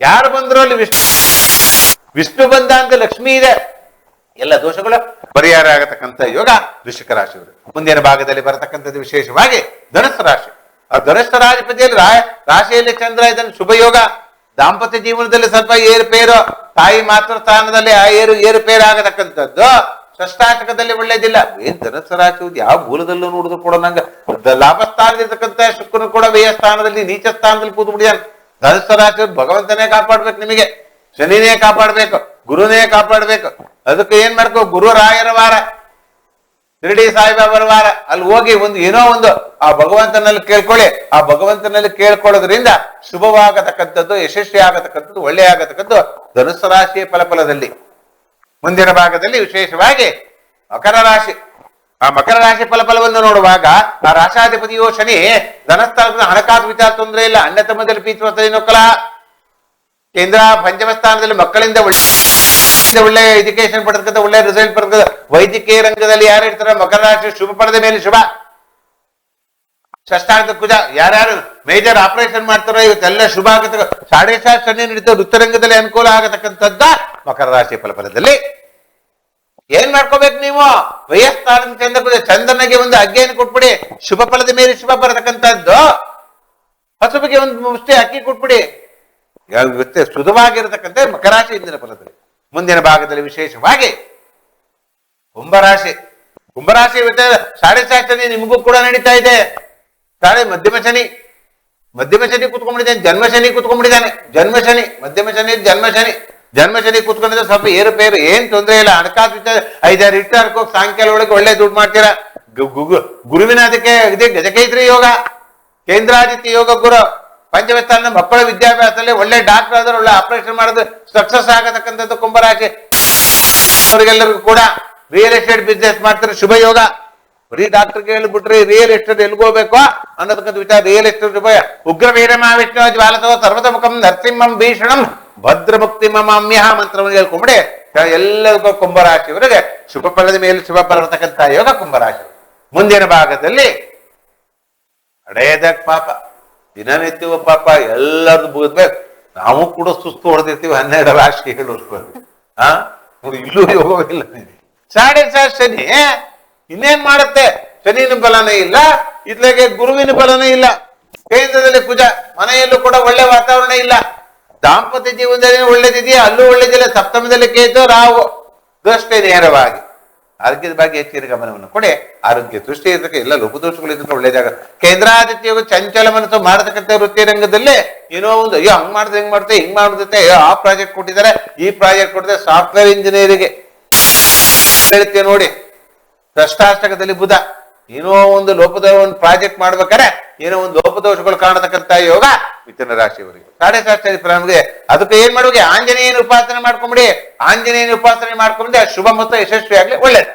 ಯಾರು ಬಂದ್ರು ಅಲ್ಲಿ ವಿಷ್ಣು? ವಿಷ್ಣು ಬಂದ ಅಂತ ಲಕ್ಷ್ಮಿ ಇದೆ. ಎಲ್ಲ ದೋಷಗಳು ಪರಿಹಾರ ಆಗತಕ್ಕಂಥ ಯೋಗ ವೃಶ್ಚಿಕ ರಾಶಿಯವರು. ಮುಂದಿನ ಭಾಗದಲ್ಲಿ ಬರತಕ್ಕಂಥದ್ದು ವಿಶೇಷವಾಗಿ ಧನುಸ್ಸು ರಾಶಿ. ಆ ಧನುಸ್ಸು ರಾಶಿಪತಿಯಲ್ಲಿ ರಾಶಿಯಲ್ಲಿ ಚಂದ್ರ ಇದನ್ನು ಶುಭ ಯೋಗ. ದಾಂಪತ್ಯ ಜೀವನದಲ್ಲಿ ಸ್ವಲ್ಪ ಏರುಪೇರು ತಾಯಿ ಮಾತೃ ಸ್ಥಾನದಲ್ಲಿ ಆ ಏರು ಏರುಪೇರು ಆಗತಕ್ಕಂಥದ್ದು. ಷಷ್ಟಾಷ್ಟಕದಲ್ಲಿ ಒಳ್ಳೇದಿಲ್ಲ. ಏನ್ ಧನಸ್ಥ ರಾಶಿ ಯಾವ ಮೂಲದಲ್ಲೂ ನೋಡಿದ್ರು ಕೂಡ ನಂಗೆ ಲಾಭ ಸ್ಥಾನದಿರ್ತಕ್ಕಂಥ ಶುಕ್ರನು ಕೂಡ ವ್ಯಯ ಸ್ಥಾನದಲ್ಲಿ, ನೀಚ ಸ್ಥಾನದಲ್ಲಿ ಕೂತು ಬಿಡಿಯಾನ ಧನಸ್ಥ ರಾಶಿ ಭಗವಂತನೇ ಕಾಪಾಡ್ಬೇಕು ನಿಮಗೆ. ಶನಿನೇ ಕಾಪಾಡ್ಬೇಕು. ಗುರುನೇ ಕಾಪಾಡ್ಬೇಕು. ಅದಕ್ಕೆ ಏನ್ ಮಾಡ್ಕೋ ಗುರು ರಾಯರ ವಾರ. ಶಿರಡಿ ಸಾಯಿಬಾಬರ ವಾರ. ಅಲ್ಲಿ ಹೋಗಿ ಒಂದು ಏನೋ ಒಂದು ಆ ಭಗವಂತನಲ್ಲಿ ಕೇಳ್ಕೊಳ್ಳಿ. ಆ ಭಗವಂತನಲ್ಲಿ ಕೇಳ್ಕೊಳ್ಳೋದ್ರಿಂದ ಶುಭವಾಗತಕ್ಕಂಥದ್ದು, ಯಶಸ್ವಿ ಆಗತಕ್ಕಂಥದ್ದು, ಒಳ್ಳೆ ಆಗತಕ್ಕದ್ದು ಧನುಸ್ಸು ರಾಶಿಯ ಫಲಫಲದಲ್ಲಿ. ಮುಂದಿನ ಭಾಗದಲ್ಲಿ ವಿಶೇಷವಾಗಿ ಮಕರ ರಾಶಿ. ಆ ಮಕರ ರಾಶಿ ಫಲಫಲವನ್ನು ನೋಡುವಾಗ ಆ ರಾಶಾಧಿಪತಿಯೋ ಶನಿ ಧನಸ್ಥಾನದ ಹಣಕಾಸು ವಿಚಾರ ತೊಂದರೆ ಇಲ್ಲ. ಅಣ್ಣ ತಮ್ಮದಲ್ಲಿ ನೊಕ್ಕಲ ಕೇಂದ್ರ ಪಂಚಮ ಸ್ಥಾನದಲ್ಲಿ ಮಕ್ಕಳಿಂದ ಒಳ್ಳೆ ಒಳ್ಳೆ ಎಜುಕೇಶನ್ ಪಡೆದ ಒಳ್ಳೆ ರಿಸಲ್ಟ್ ಪಡೆದ ವೈದ್ಯಕೀಯ ರಂಗದಲ್ಲಿ ಯಾರು ಇರ್ತಾರೆ ಮಕರ ರಾಶಿ ಶುಭ ಪಡೆದ ಮೇಲೆ ಶುಭ. ಷಷ್ಠಾರ್ಧ ಕುಜ, ಯಾರ್ಯಾರು ಮೇಜರ್ ಆಪರೇಷನ್ ಮಾಡ್ತಾರೋ ಇವತ್ತೆಲ್ಲ ಶುಭ ಆಗತ್ತ. ಸಾಡೆ ಸಾತ್ ಶನಿ ನಡೀತಾ ವೃತ್ತರಂಗದಲ್ಲಿ ಅನುಕೂಲ ಆಗತಕ್ಕಂಥದ್ದ ಮಕರ ರಾಶಿ ಫಲಫಲದಲ್ಲಿ. ಏನ್ ಮಾಡ್ಕೋಬೇಕು ನೀವು? ವಯಸ್ಸಾದ ಚಂದ ಕುಜ, ಚಂದನಿಗೆ ಒಂದು ಅಗ್ಗೆಯನ್ನು ಕೊಟ್ಬಿಡಿ, ಶುಭ ಫಲದ ಮೇಲೆ ಶುಭ ಬರತಕ್ಕಂಥದ್ದು. ಹಸುಬಿಗೆ ಒಂದು ಮುಷ್ಟಿ ಅಕ್ಕಿ ಕೊಟ್ಬಿಡಿ. ವ್ಯಕ್ತಿ ಸುಧವಾಗಿರತಕ್ಕಂಥ ಮಕರಾಶಿ ಇಂದಿನ ಫಲದಲ್ಲಿ ಮುಂದಿನ ಭಾಗದಲ್ಲಿ ವಿಶೇಷವಾಗಿ ಕುಂಭರಾಶಿ. ಕುಂಭರಾಶಿ ಇವತ್ತು ಸಾಡೆ ಶನಿ ನಿಮಗೂ ಕೂಡ ನಡೀತಾ ಇದೆ. ಸಾಡೆ ಮಧ್ಯಮ ಶನಿ. ಮಧ್ಯಮ ಶನಿ ಕೂತ್ಕೊಂಡಿದ್ದಾನೆ ಜನ್ಮ ಶನಿ ಕೂತ್ಕೊಂಡಿದ್ದಾನೆ ಜನ್ಮ ಶನಿ, ಮಧ್ಯಮ ಶನಿ, ಜನ್ಮ ಶನಿ. ಜನ್ಮ ಶನಿ ಕುತ್ಕೊಂಡಿದ್ರೆ ಸ್ವಲ್ಪ ಏರುಪೇರು ಏನ್ ತೊಂದರೆ ಇಲ್ಲ. ಹಣಕಾಸು ವಿಚಾರ ಐದಾರು ಇಟ್ಟಾರ್ಕ್ ಸಾಯಂಕಾಲ ಒಳಗೆ ಒಳ್ಳೆ ದುಡ್ಡು ಮಾಡ್ತೀರಾ? ಗುರುವಿನ ಅದಕ್ಕೆ ಗಜಕೈತ್ರಿ ಯೋಗ. ಕೇಂದ್ರಾದಿತ್ಯ ಯೋಗ ಗುರು. ಪಂಚಮಸ್ಥಾನ ಮಕ್ಕಳ ವಿದ್ಯಾಭ್ಯಾಸದಲ್ಲಿ ಒಳ್ಳೆ ಡಾಕ್ಟರ್ ಆದ್ರೆ ಒಳ್ಳೆ ಆಪರೇಷನ್ ಮಾಡೋದು ಸಕ್ಸಸ್ ಆಗತಕ್ಕಂಥದ್ದು ಕುಂಭರಾಶಿ. ಅವರಿಗೆಲ್ಲರಿಗೂ ಕೂಡ ರಿಯಲ್ ಎಸ್ಟೇಟ್ ಬಿಸ್ನೆಸ್ ಮಾಡ್ತಾರೆ, ಶುಭ ಯೋಗ. ಬರೀ ಡಾಕ್ಟರ್ಗೆ ಹೇಳ್ಬಿಟ್ರಿ ರಿಯಲ್ ಎಸ್ಟೇಟ್ ಎಲ್ಲಿ ಹೋಗ್ಬೇಕು ಅನ್ನೋದಕ್ಕಂತ ವಿಚಾರ ರಿಯಲ್ ಎಸ್ಟೇಟ್ ಶುಭ ಉಗ್ರ ಮಹಾವಿಷ್ಣು ಜ್ವಾಲಸವ ಸರ್ವತಮುಖಂ ಸರ್ವತ ಮುಖಂ ನರಸಿಂಹಂ ಭೀಷಣಂ ಭದ್ರ ಮುಕ್ತಿ ಮಮಾಮ್ಯಹ ಮಂತ್ರವನ್ನು ಹೇಳ್ಕೊಂಬಿಡಿ. ಎಲ್ಲರಿಗೂ ಕುಂಭರಾಶಿಯವರಿಗೆ ಶುಭ ಫಲದ ಮೇಲೆ ಶುಭ ಬರತಕ್ಕಂತಹ ಯೋಗ ಕುಂಭರಾಶಿ ಮುಂದಿನ ಭಾಗದಲ್ಲಿ ಅಡೆಯದ ಪಾಪ. ದಿನನಿತ್ಯವೂ ಪಾಪ ಎಲ್ಲರದು ಬುದ್ಬೇಕು ನಾವು ಕೂಡ ಸುಸ್ತು ಹೊಡೆದಿರ್ತೀವಿ ಹನ್ನೆರಡು ರಾಶಿ ಹಾ ನೋಡಿ ಇಲ್ಲೂ ಯೋಗವಿಲ್ಲ. ಸಾಡೆ ಸಾರ್ ಶನಿ. ಇನ್ನೇನ್ ಮಾಡುತ್ತೆ? ಶನಿನ ಬಲನೇ ಇಲ್ಲ, ಇದ್ಲಾಗೆ ಗುರುವಿನ ಬಲನೇ ಇಲ್ಲ. ಕೇಂದ್ರದಲ್ಲಿ ಕುಜ ಮನೆಯಲ್ಲೂ ಕೂಡ ಒಳ್ಳೆ ವಾತಾವರಣ ಇಲ್ಲ. ದಾಂಪತ್ಯ ಜೀವನದಲ್ಲಿ ಒಳ್ಳೇದಿದೆಯಾ? ಅಲ್ಲೂ ಒಳ್ಳೇದಿಲ್ಲ. ಸಪ್ತಮದಲ್ಲಿ ಕೇತು ರಾವು ದೃಷ್ಟಿ ನೇರವಾಗಿ. ಆರೋಗ್ಯದ ಬಗ್ಗೆ ಹೆಚ್ಚಿನ ಗಮನವನ್ನು ಕೊಡಿ. ಆರೋಗ್ಯ ದೃಷ್ಟಿ ಇದ್ದಕ್ಕೆ ಎಲ್ಲ ಲೋಪದೋಷಗಳು ಇದ್ರೆ ಒಳ್ಳೇದಾಗ. ಕೇಂದ್ರಾದಿತ್ಯವು ಚಂಚಲ ಮನಸ್ಸು ಮಾಡತಕ್ಕಂಥ ವೃತ್ತಿ ರಂಗದಲ್ಲಿ ಏನೋ ಒಂದು, ಅಯ್ಯೋ, ಹಂಗ್ ಮಾಡಿದ್ರೆ ಹೆಂಗ್ ಮಾಡ್ತೆ ಹಿಂಗ್ ಮಾಡುತ್ತೆ ಆ ಪ್ರಾಜೆಕ್ಟ್ ಕೊಟ್ಟಿದ್ದಾರೆ, ಈ ಪ್ರಾಜೆಕ್ಟ್ ಕೊಟ್ಟಿದ್ದಾರೆ, ಸಾಫ್ಟ್ವೇರ್ ಇಂಜಿನಿಯರಿಗೆ. ಹೇಳುತ್ತೆ ನೋಡಿ. ಭ್ರಷ್ಟಾಷ್ಟಕದಲ್ಲಿ ಬುಧ. ಏನೋ ಒಂದು ಲೋಪದ ಒಂದು ಪ್ರಾಜೆಕ್ಟ್ ಮಾಡ್ಬೇಕಾರೆ ಏನೋ ಒಂದು ಲೋಪದೋಷಗಳು ಕಾಣತಕ್ಕಂತ ಯೋಗ ಮಿಥುನ ರಾಶಿಯವರಿಗೆ. ಸಾಡೆ ಪ್ರಾಣಿಗೆ ಅದಕ್ಕೆ ಏನ್ ಮಾಡುವಾಗ ಆಂಜನೇಯನ ಉಪಾಸನೆ ಮಾಡ್ಕೊಂಬಿಡಿ. ಆಂಜನೇಯನ ಉಪಾಸನೆ ಮಾಡ್ಕೊಂಬಿಡಿ ಶುಭ ಮತ್ತು ಯಶಸ್ವಿ ಆಗ್ಲಿ ಒಳ್ಳೇದು.